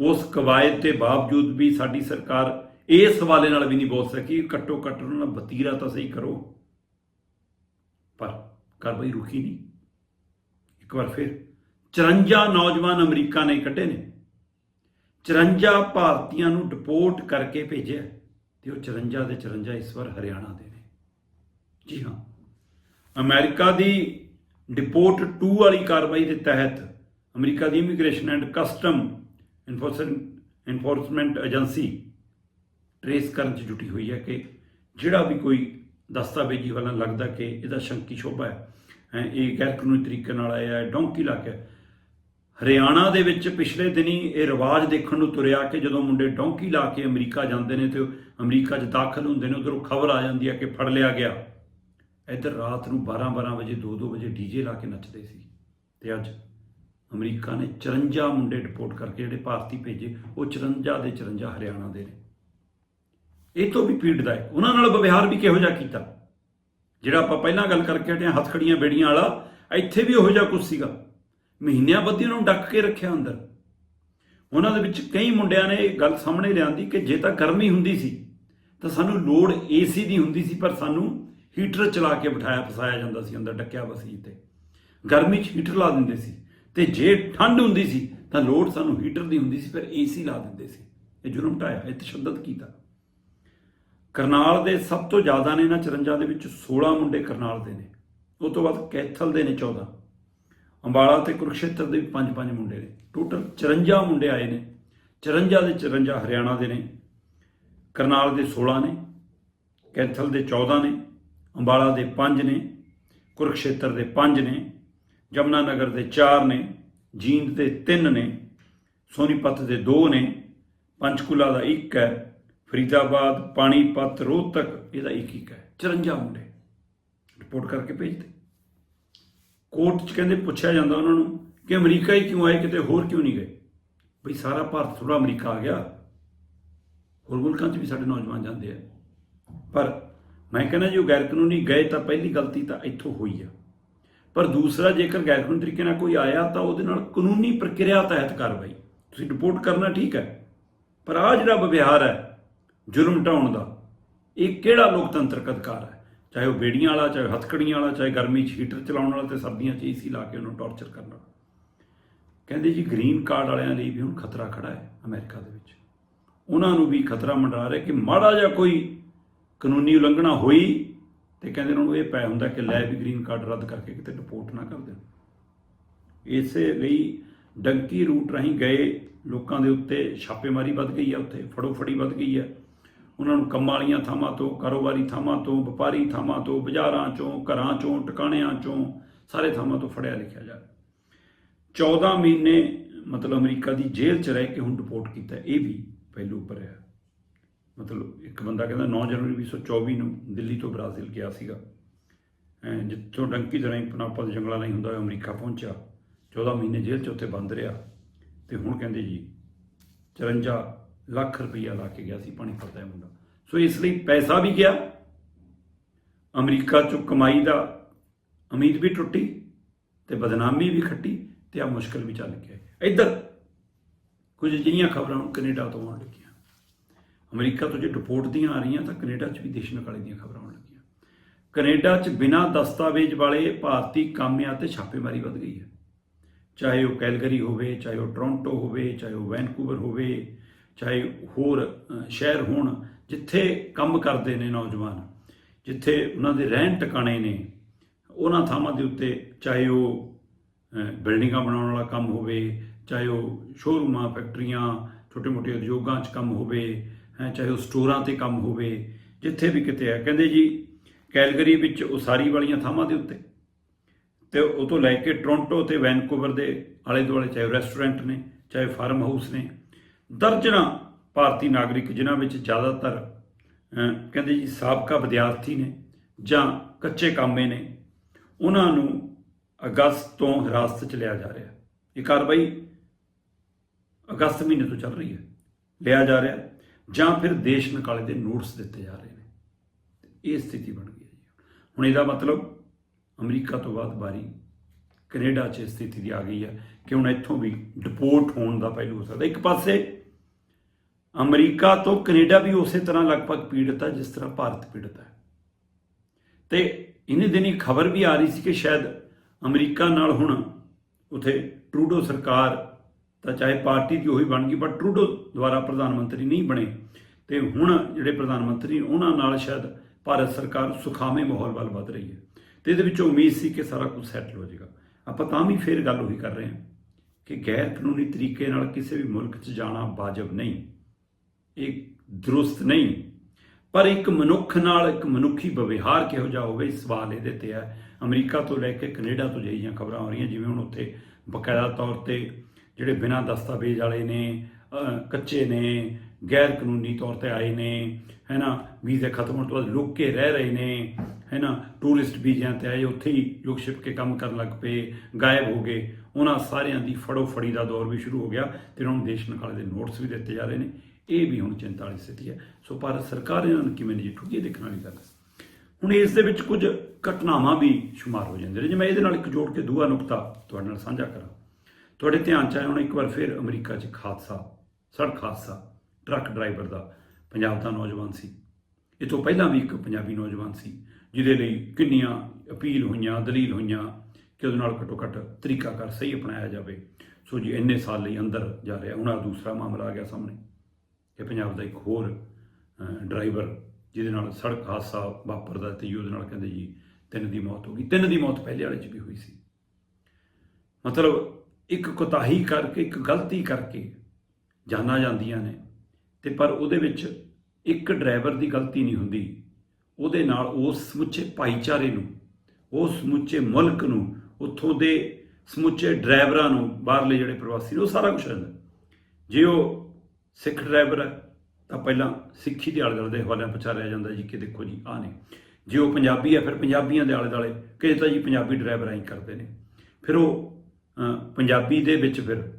ਉਸ ਕਵਾਇਦ ਦੇ ਬਾਵਜੂਦ ਵੀ ਸਾਡੀ ਸਰਕਾਰ ਇਸ ਹਵਾਲੇ ਨਾਲ ਵੀ ਨਹੀਂ ਬੋਲ ਸਕੀ ਘੱਟੋ ਘੱਟ ਉਹਨਾਂ ਦਾ ਵਤੀਰਾ ਤਾਂ ਸਹੀ ਕਰੋ। ਪਰ ਕਾਰਵਾਈ ਰੁਕੀ ਨਹੀਂ। ਇੱਕ ਵਾਰ ਫਿਰ 54 ਨੌਜਵਾਨ ਅਮਰੀਕਾ ਨੇ ਕੱਢੇ ਨੇ। 54 ਭਾਰਤੀਆਂ ਨੂੰ ਡਿਪੋਰਟ ਕਰਕੇ ਭੇਜਿਆ ਤੇ ਉਹ 54 ਦੇ 54 ਇਸ ਵਾਰ ਹਰਿਆਣਾ ਦੇ ਨੇ। ਜੀ ਹਾਂ, ਅਮਰੀਕਾ ਦੀ ਡਿਪੋਰਟ 2 ਵਾਲੀ ਕਾਰਵਾਈ ਦੇ ਤਹਿਤ America the immigration and custom enforcement agency trace ਕਰਨ 'ਚ ਜੁਟੀ ਹੋਈ ਹੈ ਕਿ ਜਿਹੜਾ ਵੀ ਕੋਈ ਦਸਤਾਵੇਜ਼ੀ ਵਾਲਾ ਲੱਗਦਾ ਕਿ ਇਹਦਾ ਸ਼ੰਕੀ ਸ਼ੋਭਾ ਹੈ ਹੈਂ, ਇਹ ਗੈਰ ਕਾਨੂੰਨੀ ਤਰੀਕੇ ਨਾਲ ਆਇਆ ਹੈ ਡੌਂਕੀ ਲਾ ਕੇ। ਹਰਿਆਣਾ ਦੇ ਵਿੱਚ ਪਿਛਲੇ ਦਿਨੀ ਇਹ ਰਿਵਾਜ ਦੇਖਣ ਨੂੰ ਤੁਰਿਆ ਕਿ ਜਦੋਂ ਮੁੰਡੇ ਡੌਂਕੀ ਲਾ ਕੇ ਅਮਰੀਕਾ ਜਾਂਦੇ ਨੇ ਤੇ ਅਮਰੀਕਾ 'ਚ ਦਾਖਲ ਹੁੰਦੇ ਨੇ ਉਧਰੋਂ ਖਬਰ ਆ ਜਾਂਦੀ ਹੈ ਕਿ ਫੜ ਲਿਆ ਗਿਆ। ਇੱਧਰ ਰਾਤ ਨੂੰ 12-12 ਵਜੇ 2-2 ਵਜੇ ਡੀਜੇ ਲਾ ਕੇ ਨੱਚਦੇ ਸੀ। ਤੇ ਅੱਜ ਅਮਰੀਕਾ ਨੇ 54 ਮੁੰਡੇ ਡਿਪੋਰਟ ਕਰਕੇ ਜਿਹੜੇ ਭਾਰਤੀ ਭੇਜੇ ਉਹ 54 ਦੇ 54 ਹਰਿਆਣਾ ਦੇ ਨੇ। ਇਹ ਤੋਂ ਵੀ ਪੀੜਦਾਇਕ ਉਹਨਾਂ ਨਾਲ ਵਿਵਹਾਰ ਵੀ ਕਿਹੋ ਜਿਹਾ ਕੀਤਾ? ਜਿਹੜਾ ਆਪਾਂ ਪਹਿਲਾਂ ਗੱਲ ਕਰਕੇ ਹਟੇ ਹਾਂ, ਹੱਥਖੜੀਆਂ ਬੇੜੀਆਂ ਵਾਲਾ ਇੱਥੇ ਵੀ ਉਹੋ ਜਿਹਾ ਕੁਝ ਸੀਗਾ। ਮਹੀਨਿਆਂ ਬੱਧੀ ਉਹਨਾਂ ਨੂੰ ਡੱਕ ਕੇ ਰੱਖਿਆ ਅੰਦਰ। ਉਹਨਾਂ ਦੇ ਵਿੱਚ ਕਈ ਮੁੰਡਿਆਂ ਨੇ ਇਹ ਗੱਲ ਸਾਹਮਣੇ ਲਿਆਂਦੀ ਕਿ ਜੇ ਤਾਂ ਗਰਮੀ ਹੁੰਦੀ ਸੀ ਤਾਂ ਸਾਨੂੰ ਲੋੜ ਏਸੀ ਦੀ ਹੁੰਦੀ ਸੀ ਪਰ ਸਾਨੂੰ ਹੀਟਰ ਚਲਾ ਕੇ ਬਿਠਾਇਆ ਫਸਾਇਆ ਜਾਂਦਾ ਸੀ ਅੰਦਰ ਡੱਕਿਆ ਵਸੀ ਤੇ ਗਰਮੀ 'ਚ ਹੀਟਰ ਲਾ ਦਿੰਦੇ ਸੀ। ਤੇ ਜੇ ਠੰਡ ਹੁੰਦੀ ਸੀ, ਤਾਂ ਲੋੜ ਸਾਨੂੰ ਹੀਟਰ ਦੀ ਹੁੰਦੀ ਸੀ, ਫਿਰ ਏਸੀ ਲਾ ਦਿੰਦੇ ਸੀ। ਇਹ ਜੁਰਮ ਢਾਇਆ, ਇਹ ਤਸ਼ੱਦਦ ਕੀਤਾ। ਕਰਨਾਲ ਦੇ ਸਭ ਤੋਂ ਜ਼ਿਆਦਾ ਨੇ ਇਹਨਾਂ 54 ਦੇ ਵਿੱਚ 16 ਮੁੰਡੇ ਕਰਨਾਲ ਦੇ ਨੇ। ਉਸ ਤੋਂ ਬਾਅਦ ਕੈਥਲ ਦੇ ਨੇ 14 ਅੰਬਾਲਾ ਤੇ ਕੁਰਕਸ਼ੇਤਰ ਦੇ ਵੀ 5-5 ਮੁੰਡੇ ਨੇ। ਟੋਟਲ 54 ਮੁੰਡੇ ਆਏ ਨੇ। 54 ਦੇ 54 ਹਰਿਆਣਾ ਦੇ ਨੇ। ਕਰਨਾਲ ਦੇ 16 ਨੇ। ਕੈਥਲ ਦੇ 14 ਨੇ। ਅੰਬਾਲਾ ਦੇ 5 ਨੇ। ਕੁਰਕਸ਼ੇਤਰ ਦੇ 5 ਨੇ। ਜਮਨਾ ਨਗਰ ਦੇ 4 ਨੇ, ਜੀਂਦ ਦੇ 3 ਨੇ, ਸੋਨੀਪਤ ਦੇ 2 ਨੇ, ਪੰਚਕੂਲਾ ਦਾ 1 ਹੈ, ਫਰੀਦਾਬਾਦ, ਪਾਣੀਪਤ, ਰੋਹਤਕ, ਇਹਦਾ ਇੱਕ ਇੱਕ ਹੈ। 54 ਮੁੰਡੇ। ਰਿਪੋਰਟ ਕਰਕੇ ਭੇਜਦੇ ਕੋਰਟ 'ਚ ਕਹਿੰਦੇ ਪੁੱਛਿਆ ਜਾਂਦਾ ਉਹਨਾਂ ਨੂੰ ਕਿ ਅਮਰੀਕਾ ਹੀ ਕਿਉਂ ਆਏ, ਕਿਤੇ ਹੋਰ ਕਿਉਂ ਨਹੀਂ ਗਏ? ਬਈ ਸਾਰਾ ਭਾਰਤ ਥੋੜਾ ਅਮਰੀਕਾ ਆ ਗਿਆ। ਹੋਰ ਮੁਲਕਾਂ 'ਚ ਵੀ ਸਾਡੇ ਨੌਜਵਾਨ ਜਾਂਦੇ ਆ। ਪਰ ਮੈਂ ਕਹਿੰਦਾ ਜੀ, ਉਹ ਗੈਰ ਕਾਨੂੰਨੀ ਗਏ ਤਾਂ ਪਹਿਲੀ ਗਲਤੀ ਤਾਂ ਇੱਥੋਂ ਹੋਈ ਆ। ਪਰ ਦੂਸਰਾ ਜੇਕਰ ਗੈਰ ਤਰੀਕੇ ਨਾਲ ਕੋਈ ਆਇਆ ਤਾਂ ਉਹਦੇ ਨਾਲ ਕਾਨੂੰਨੀ ਪ੍ਰਕਿਰਿਆ ਤਹਿਤ ਕਾਰਵਾਈ। ਤੁਸੀਂ ਰਿਪੋਰਟ ਕਰਨਾ ਠੀਕ ਹੈ। ਪਰ ਆ ਜਿਹੜਾ ਵਿਵਹਾਰ ਹੈ ਜੁਰਮ ਢਾਉਣ ਦਾ, ਇਹ ਕਿਹੜਾ ਲੋਕਤੰਤਰਕ ਅਧਿਕਾਰ ਹੈ? ਚਾਹੇ ਉਹ ਬੇੜੀਆਂ ਵਾਲਾ, ਚਾਹੇ ਹੱਥਕੜੀਆਂ ਵਾਲਾ, ਚਾਹੇ ਗਰਮੀ 'ਚ ਹੀਟਰ ਚਲਾਉਣ ਵਾਲਾ ਤੇ ਸਰਦੀਆਂ 'ਚ ਏਸੀ ਲਾ ਕੇ ਉਹਨੂੰ ਟੌਰਚਰ ਕਰਨਾ ਕਹਿੰਦੇ ਜੀ ਗ੍ਰੀਨ ਕਾਰਡ ਵਾਲਿਆਂ ਲਈ ਵੀ ਹੁਣ ਖਤਰਾ ਖੜਾ ਹੈ ਅਮਰੀਕਾ ਦੇ ਵਿੱਚ। ਉਹਨਾਂ ਨੂੰ ਵੀ ਖਤਰਾ ਮੰਡਰਾ ਰਿਹਾ ਕਿ ਮਾੜਾ ਜਿਹਾ ਕੋਈ ਕਾਨੂੰਨੀ ਉਲੰਘਣਾ ਹੋਈ ਤੇ ਕਹਿੰਦੇ ਉਹਨਾਂ ਨੂੰ ਇਹ ਪੈ ਹੁੰਦਾ ਕਿ ਲੈ ਵੀ ਗ੍ਰੀਨ ਕਾਰਡ ਰੱਦ ਕਰਕੇ ਕਿਤੇ ਰਿਪੋਰਟ ਨਾ ਕਰ ਦੇਣ। ਇਸੇ ਲਈ ਡੰਕੀ ਰੂਟ ਰਾਹੀਂ ਗਏ, ਲੋਕਾਂ ਦੇ ਉੱਤੇ ਛਾਪੇਮਾਰੀ ਵੱਧ ਗਈ ਹੈ ਉੱਥੇ ਫੜੋ ਫੜੀ ਵੱਧ ਗਈ ਹੈ ਉਹਨਾਂ ਨੂੰ ਕੰਮਾਂ ਵਾਲੀਆਂ ਥਾਵਾਂ ਤੋਂ, ਕਾਰੋਬਾਰੀ ਥਾਵਾਂ ਤੋਂ, ਵਪਾਰੀ ਥਾਵਾਂ ਤੋਂ, ਬਾਜ਼ਾਰਾਂ ਚੋਂ, ਘਰਾਂ ਚੋਂ, ਟਿਕਾਣਿਆਂ ਚੋਂ ਸਾਰੇ ਥਾਵਾਂ ਤੋਂ ਫੜਿਆ ਲਿਖਿਆ ਜਾ ਰਿਹਾ। 14 ਮਹੀਨੇ ਮਤਲਬ ਅਮਰੀਕਾ ਦੀ ਜੇਲ੍ਹ 'ਚ ਰਹਿ ਕੇ ਹੁਣ ਰਿਪੋਰਟ ਕੀਤਾ, ਇਹ ਵੀ ਪਹਿਲੂ ਉੱਪਰ ਹੈ। ਮਤਲਬ ਇੱਕ ਬੰਦਾ ਕਹਿੰਦਾ 9 ਜਨਵਰੀ 2024 ਨੂੰ ਦਿੱਲੀ ਤੋਂ ਬ੍ਰਾਜ਼ੀਲ ਗਿਆ ਸੀਗਾ। ਜਿੱਥੋਂ ਡੰਕੀ ਦੇ ਰਾਹੀਂ ਪਨਾਪਾ ਦੇ ਜੰਗਲਾਂ ਲਈ ਹੁੰਦਾ ਹੋਇਆ ਅਮਰੀਕਾ ਪਹੁੰਚਿਆ 14 ਮਹੀਨੇ ਜੇਲ੍ਹ 'ਚ ਉੱਥੇ ਬੰਦ ਰਿਹਾ ਤੇ ਹੁਣ ਕਹਿੰਦੇ ਜੀ 54 ਲੱਖ ਰੁਪਈਆ ਲਾ ਕੇ ਗਿਆ ਸੀ ਪਾਣੀਪਤ ਦਾ ਇਹ ਮੁੰਡਾ। ਸੋ ਇਸ ਲਈ ਪੈਸਾ ਵੀ ਗਿਆ, ਅਮਰੀਕਾ 'ਚੋਂ ਕਮਾਈ ਦਾ ਉਮੀਦ ਵੀ ਟੁੱਟੀ ਤੇ ਬਦਨਾਮੀ ਵੀ ਖੱਟੀ ਤੇ ਆ ਮੁਸ਼ਕਲ ਵੀ ਚੱਲ ਗਿਆ ਇੱਧਰ ਕੁਝ ਜਿਹੀਆਂ ਖਬਰਾਂ ਹੁਣ ਕੈਨੇਡਾ ਤੋਂ ਆਉਣ ਲੱਗੀਆਂ। ਅਮਰੀਕਾ ਤੋਂ ਜੇ ਡਿਪੋਰਟ ਦੀਆਂ ਆ ਰਹੀਆਂ ਤਾਂ ਕੈਨੇਡਾ 'ਚ ਵੀ ਦੇਸ਼ ਨਿਕਾਲੇ ਦੀਆਂ ਖਬਰਾਂ ਆਉਣ ਲੱਗੀਆਂ। ਕੈਨੇਡਾ 'ਚ ਬਿਨਾਂ ਦਸਤਾਵੇਜ਼ ਵਾਲੇ ਭਾਰਤੀ ਕਾਮਿਆਂ ਤੇ ਛਾਪੇਮਾਰੀ ਵੱਧ ਗਈ ਹੈ। ਚਾਹੇ ਉਹ ਕੈਲਗਰੀ ਹੋਵੇ, ਚਾਹੇ ਉਹ ਟੋਰਾਂਟੋ ਹੋਵੇ, ਚਾਹੇ ਉਹ ਵੈਨਕੂਵਰ ਹੋਵੇ, ਚਾਹੇ ਹੋਰ ਸ਼ਹਿਰ ਹੋਣ, ਜਿੱਥੇ ਕੰਮ ਕਰਦੇ ਨੇ ਨੌਜਵਾਨ, ਜਿੱਥੇ ਉਹਨਾਂ ਦੇ ਰਹਿਣ ਟਿਕਾਣੇ ਨੇ, ਉਹਨਾਂ ਥਾਵਾਂ ਦੇ ਉੱਤੇ ਚਾਹੇ ਉਹ ਬਿਲਡਿੰਗਾਂ ਬਣਾਉਣ ਵਾਲਾ ਕੰਮ ਹੋਵੇ, ਚਾਹੇ ਉਹ ਸ਼ੋਰੂਮਾਂ ਫੈਕਟਰੀਆਂ ਛੋਟੇ-ਮੋਟੇ ਉਦਯੋਗਾਂ 'ਚ ਕੰਮ ਹੋਵੇ ਚਾਹੇ ਉਹ ਸਟੋਰਾਂ ਤੇ ਕੰਮ ਹੋਵੇ, ਜਿੱਥੇ ਵੀ ਕਿਤੇ ਹੈ। ਕਹਿੰਦੇ ਜੀ, ਕੈਲਗਰੀ ਵਿੱਚ ਉਸਾਰੀ ਵਾਲੀਆਂ ਥਾਵਾਂ ਦੇ ਉੱਤੇ। ਤੇ ਉਹ ਤੋਂ ਲੈ ਕੇ ਟੋਰਾਂਟੋ ਤੇ ਵੈਨਕੂਵਰ ਦੇ ਆਲੇ ਦੁਆਲੇ ਚਾਹੇ ਰੈਸਟੋਰੈਂਟ ਨੇ, ਚਾਹੇ ਫਾਰਮ ਹਾਊਸ ਨੇ, ਦਰਜਨਾਂ ਭਾਰਤੀ ਨਾਗਰਿਕ ਜਿਨ੍ਹਾਂ ਵਿੱਚ ਜ਼ਿਆਦਾਤਰ ਕਹਿੰਦੇ ਜੀ, ਸਾਬਕਾ ਵਿਦਿਆਰਥੀ ਨੇ ਜਾਂ ਕੱਚੇ ਕਾਮੇ ਨੇ, ਉਹਨਾਂ ਨੂੰ ਅਗਸਤ ਤੋਂ ਹਿਰਾਸਤ 'ਚ ਲਿਆ ਜਾ ਰਿਹਾ। ਇਹ ਕਾਰਵਾਈ ਅਗਸਤ ਮਹੀਨੇ ਤੋਂ ਚੱਲ ਰਹੀ ਹੈ। ਲਿਆ ਜਾ ਰਿਹਾ। ਜਾਂ ਫਿਰ ਦੇਸ਼ ਨਿਕਾਲੇ ਦੇ ਨੋਟਸ ਦਿੱਤੇ ਜਾ ਰਹੇ ਨੇ। ਇਹ ਸਥਿਤੀ ਬਣ ਗਈ ਹੈ ਜੀ। ਹੁਣ ਇਹਦਾ ਮਤਲਬ ਅਮਰੀਕਾ ਤੋਂ ਬਾਅਦ ਬਾਰੀ ਕੈਨੇਡਾ 'ਚ ਇਹ ਸਥਿਤੀ ਦੀ ਆ ਗਈ ਹੈ ਕਿ ਹੁਣ ਇੱਥੋਂ ਵੀ ਡਿਪੋਰਟ ਹੋਣ ਦਾ ਪਹਿਲੂ ਹੋ ਸਕਦਾ। ਇੱਕ ਪਾਸੇ ਅਮਰੀਕਾ ਤੋਂ ਕੈਨੇਡਾ ਵੀ ਉਸੇ ਤਰ੍ਹਾਂ ਲਗਭਗ ਪੀੜਤ ਹੈ, ਜਿਸ ਤਰ੍ਹਾਂ ਭਾਰਤ ਪੀੜਤ ਹੈ। ਤੇ ਇਹਨੇ ਦਿਨੀ ਖਬਰ ਵੀ ਆ ਰਹੀ ਸੀ ਕਿ ਸ਼ਾਇਦ ਅਮਰੀਕਾ ਨਾਲ ਹੁਣ ਉਥੇ ਟਰੂਡੋ ਸਰਕਾਰ ਤਾਂ ਚਾਹੇ ਪਾਰਟੀ ਦੀ ਉਹੀ ਬਣ ਗਈ, ਪਰ ਟਰੂਡੋ ਦੁਆਰਾ ਪ੍ਰਧਾਨ ਮੰਤਰੀ ਨਹੀਂ ਬਣੇ। ਤੇ ਹੁਣ ਜਿਹੜੇ ਪ੍ਰਧਾਨ ਮੰਤਰੀ, ਉਹਨਾਂ ਨਾਲ ਸ਼ਾਇਦ ਭਾਰਤ ਸਰਕਾਰ ਸੁਖਾਵੇਂ ਮਾਹੌਲ ਵੱਲ ਵਧ ਰਹੀ ਹੈ। ਤੇ ਇਹਦੇ ਵਿੱਚ ਉਮੀਦ ਸੀ ਕਿ ਸਾਰਾ ਕੁਝ ਸੈਟਲ ਹੋ ਜਾਏਗਾ। ਆਪਾਂ ਤਾਂ ਵੀ ਫੇਰ ਗੱਲ ਉਹੀ ਕਰ ਰਹੇ ਹਾਂ ਕਿ ਗੈਰ ਕਾਨੂੰਨੀ ਤਰੀਕੇ ਨਾਲ ਕਿਸੇ ਵੀ ਮੁਲਕ 'ਚ ਜਾਣਾ ਵਾਜਬ ਨਹੀਂ। ਇਹ ਦਰੁਸਤ ਨਹੀਂ। ਪਰ ਇੱਕ ਮਨੁੱਖ ਨਾਲ ਇੱਕ ਮਨੁੱਖੀ ਵਿਵਹਾਰ ਕਿਹੋ ਜਿਹਾ ਹੋਵੇ ਸਵਾਲ ਇਹਦੇ ਤੇ ਹੈ। ਅਮਰੀਕਾ ਤੋਂ ਲੈ ਕੇ ਕੈਨੇਡਾ ਤੋਂ ਜਿਹੀਆਂ ਖਬਰਾਂ ਆ ਰਹੀਆਂ, ਜਿਵੇਂ ਹੁਣ ਉੱਥੇ ਬਕਾਇਦਾ ਤੌਰ ਤੇ ਜਿਹੜੇ ਬਿਨਾਂ ਦਸਤਾਵੇਜ਼ ਵਾਲੇ ਨੇ ਕੱਚੇ ਨੇ, ਗੈਰ ਕਾਨੂੰਨੀ ਤੌਰ ਤੇ ਆਏ ਨੇ, ਹੈਨਾ, ਵੀਜ਼ੇ ਖਤਮ ਹੋਣ ਤੋਂ ਬਾਅਦ ਲੁੱਕ ਕੇ ਰਹਿ ਰਹੇ ਨੇ, ਹੈਨਾ, ਟੂਰਿਸਟ ਵੀਜ਼ਿਆਂ ਤੇ ਆਏ, ਉੱਥੇ ਹੀ ਲੁਕ ਛਿਪ ਕੇ ਕੰਮ ਕਰਨ ਲੱਗ ਪਏ, ਗਾਇਬ ਹੋ ਗਏ। ਉਹਨਾਂ ਸਾਰਿਆਂ ਦੀ ਫੜੋ ਫੜੀ ਦਾ ਦੌਰ ਵੀ ਸ਼ੁਰੂ ਹੋ ਗਿਆ ਤੇ ਉਹਨਾਂ ਨੂੰ ਦੇਸ਼ ਨਿਕਾਲੇ ਦੇ ਨੋਟਸ ਵੀ ਦਿੱਤੇ ਜਾ ਰਹੇ ਨੇ। ਇਹ ਵੀ ਹੁਣ ਚਿੰਤਾ ਵਾਲੀ ਸਥਿਤੀ ਹੈ। ਸੋ ਭਾਰਤ ਸਰਕਾਰ ਇਹਨਾਂ ਨੂੰ ਕਿਵੇਂ ਨਜਿੱਠੂਗੀ ਇਹ ਦੇਖਣ ਵਾਲੀ ਗੱਲ ਹੈ। ਹੁਣ ਇਸ ਦੇ ਵਿੱਚ ਕੁਝ ਘਟਨਾਵਾਂ ਵੀ ਸ਼ੁਮਾਰ ਹੋ ਜਾਂਦੇ ਨੇ। ਜੇ ਮੈਂ ਇਹਦੇ ਨਾਲ ਇੱਕ ਜੋੜ ਕੇ ਦੂਆ ਨੁਕਤਾ ਤੁਹਾਡੇ ਨਾਲ ਸਾਂਝਾ ਕਰਾਂ। ਤੁਹਾਡੇ ਧਿਆਨ ਚ ਆਇਆ ਹੁਣ, ਇੱਕ ਵਾਰ ਫਿਰ ਅਮਰੀਕਾ 'ਚ ਇੱਕ ਹਾਦਸਾ, ਸੜਕ ਹਾਦਸਾ, ਟਰੱਕ ਡਰਾਈਵਰ ਦਾ, ਪੰਜਾਬ ਦਾ ਨੌਜਵਾਨ ਸੀ। ਇਹ ਤੋਂ ਪਹਿਲਾਂ ਵੀ ਇੱਕ ਪੰਜਾਬੀ ਨੌਜਵਾਨ ਸੀ, ਜਿਹਦੇ ਲਈ ਕਿੰਨੀਆਂ ਅਪੀਲ ਹੋਈਆਂ, ਦਲੀਲ ਹੋਈਆਂ ਕਿ ਉਹਦੇ ਨਾਲ ਘੱਟੋ ਘੱਟ ਤਰੀਕਾਕਾਰ ਸਹੀ ਅਪਣਾਇਆ ਜਾਵੇ। ਸੋ ਜੀ, ਇੰਨੇ ਸਾਲ ਲਈ ਅੰਦਰ ਜਾ ਰਿਹਾ, ਉਹਨਾਂ ਦਾ ਦੂਸਰਾ ਮਾਮਲਾ ਆ ਗਿਆ ਸਾਹਮਣੇ, ਕਿ ਪੰਜਾਬ ਦਾ ਇੱਕ ਹੋਰ ਡਰਾਈਵਰ, ਜਿਹਦੇ ਨਾਲ ਸੜਕ ਹਾਦਸਾ ਵਾਪਰਦਾ ਤੇ ਜੀ ਉਹਦੇ ਨਾਲ ਕਹਿੰਦੇ ਜੀ, ਤਿੰਨ ਦੀ ਮੌਤ ਹੋ ਗਈ। ਤਿੰਨ ਦੀ ਮੌਤ ਪਹਿਲੇ ਵਾਲੇ 'ਚ ਵੀ ਹੋਈ ਸੀ। ਮਤਲਬ ਇੱਕ ਕੁਤਾਹੀ ਕਰਕੇ, ਇੱਕ ਗਲਤੀ ਕਰਕੇ ਜਾਨਾਂ ਜਾਂਦੀਆਂ ਨੇ। ਤੇ ਪਰ ਉਹਦੇ ਵਿੱਚ ਇੱਕ ਡਰਾਈਵਰ ਦੀ ਗਲਤੀ ਨਹੀਂ ਹੁੰਦੀ। ਉਹਦੇ ਨਾਲ ਉਸ ਸਮੁੱਚੇ ਭਾਈਚਾਰੇ ਨੂੰ ਉਸ ਸਮੁੱਚੇ ਮੁਲਕ ਨੂੰ, ਉੱਥੋਂ ਦੇ ਸਮੁੱਚੇ ਡਰਾਈਵਰਾਂ ਨੂੰ, ਬਾਹਰਲੇ ਜਿਹੜੇ ਪ੍ਰਵਾਸੀ ਨੇ, ਉਹ ਸਾਰਾ ਕੁਝ ਰਹਿੰਦਾ ਜੇ ਉਹ ਸਿੱਖ ਡਰਾਈਵਰ ਹੈ, ਤਾਂ ਪਹਿਲਾਂ ਸਿੱਖੀ ਦੇ ਆਲੇ ਦੁਆਲੇ ਦੇ ਹਵਾਲਿਆਂ ਪਛਾਰਿਆ ਜਾਂਦਾ ਜੀ ਕਿ ਦੇਖੋ ਜੀ, ਆਹ ਨੇ। ਜੇ ਉਹ ਪੰਜਾਬੀ ਹੈ, ਫਿਰ ਪੰਜਾਬੀਆਂ ਦੇ ਆਲੇ ਦੁਆਲੇ ਕਿ ਤਾਂ ਜੀ ਪੰਜਾਬੀ ਡਰਾਈਵਰ ਐਂ ਕਰਦੇ ਨੇ। ਫਿਰ ਉਹ ਪੰਜਾਬੀ ਦੇ ਵਿੱਚ ਫਿਰ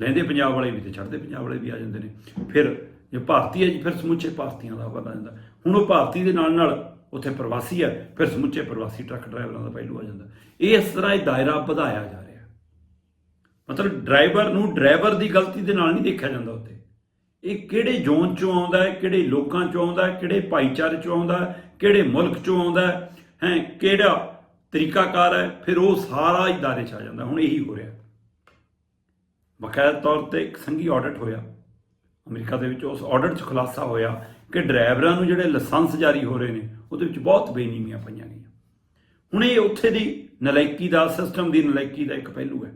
ਲਹਿੰਦੇ ਪੰਜਾਬ ਵਾਲੇ ਵੀ ਤੇ ਛੱਡਦੇ ਪੰਜਾਬ ਵਾਲੇ ਵੀ ਆ ਜਾਂਦੇ ਨੇ। ਫਿਰ ਜੇ ਭਾਰਤੀ ਹੈ ਜੀ, ਫਿਰ ਸਮੁੱਚੇ ਭਾਰਤੀਆਂ ਦਾ ਹਵਾਲਾ ਆ ਜਾਂਦਾ। ਹੁਣ ਉਹ ਭਾਰਤੀ ਦੇ ਨਾਲ ਨਾਲ ਉੱਥੇ ਪ੍ਰਵਾਸੀ ਹੈ, ਫਿਰ ਸਮੁੱਚੇ ਪ੍ਰਵਾਸੀ ਟਰੱਕ ਡਰਾਈਵਰਾਂ ਦਾ ਪਹਿਲੂ ਆ ਜਾਂਦਾ। ਇਹ ਇਸ ਤਰ੍ਹਾਂ ਇਹ ਦਾਇਰਾ ਵਧਾਇਆ ਜਾ ਰਿਹਾ। ਮਤਲਬ ਡਰਾਈਵਰ ਨੂੰ ਡਰਾਈਵਰ ਦੀ ਗਲਤੀ ਦੇ ਨਾਲ ਨਹੀਂ ਦੇਖਿਆ ਜਾਂਦਾ ਉੱਥੇ। ਇਹ ਕਿਹੜੇ ਜ਼ੋਨ ਚੋਂ ਆਉਂਦਾ ਹੈ, ਕਿਹੜੇ ਲੋਕਾਂ ਚੋਂ ਆਉਂਦਾ ਹੈ, ਕਿਹੜੇ ਭਾਈਚਾਰੇ ਚੋਂ ਆਉਂਦਾ ਹੈ, ਕਿਹੜੇ ਮੁਲਕ ਚੋਂ ਆਉਂਦਾ ਹੈ ਹੈ, ਕਿਹੜਾ ਤਰੀਕਾਕਾਰ ਹੈ, ਫਿਰ ਉਹ ਸਾਰਾ ਇਦਾਰੇ ਚ ਆ ਜਾਂਦਾ, ਹੁਣ ਇਹੀ ਹੋ ਰਿਹਾ। ਬਕਾਇਦਾ ਤੌਰ ਤੇ ਇੱਕ ਸੰਘੀ ਆਡਿਟ ਹੋਇਆ। ਅਮਰੀਕਾ ਦੇ ਵਿੱਚ ਉਸ ਆਡਿਟ 'ਚ ਖੁਲਾਸਾ ਹੋਇਆ ਕਿ ਡਰਾਈਵਰਾਂ ਨੂੰ ਜਿਹੜੇ ਲਾਇਸੈਂਸ ਜਾਰੀ ਹੋ ਰਹੇ ਨੇ, ਉਹਦੇ ਵਿੱਚ ਬਹੁਤ ਬੇਨੀਮੀਆਂ ਪਈਆਂ ਗਈਆਂ। ਹੁਣ ਇਹ ਉੱਥੇ ਦੀ ਨਲਾਇਕੀ ਦਾ, ਸਿਸਟਮ ਦੀ ਨਲਾਇਕੀ ਦਾ ਇੱਕ ਪਹਿਲੂ ਹੈ।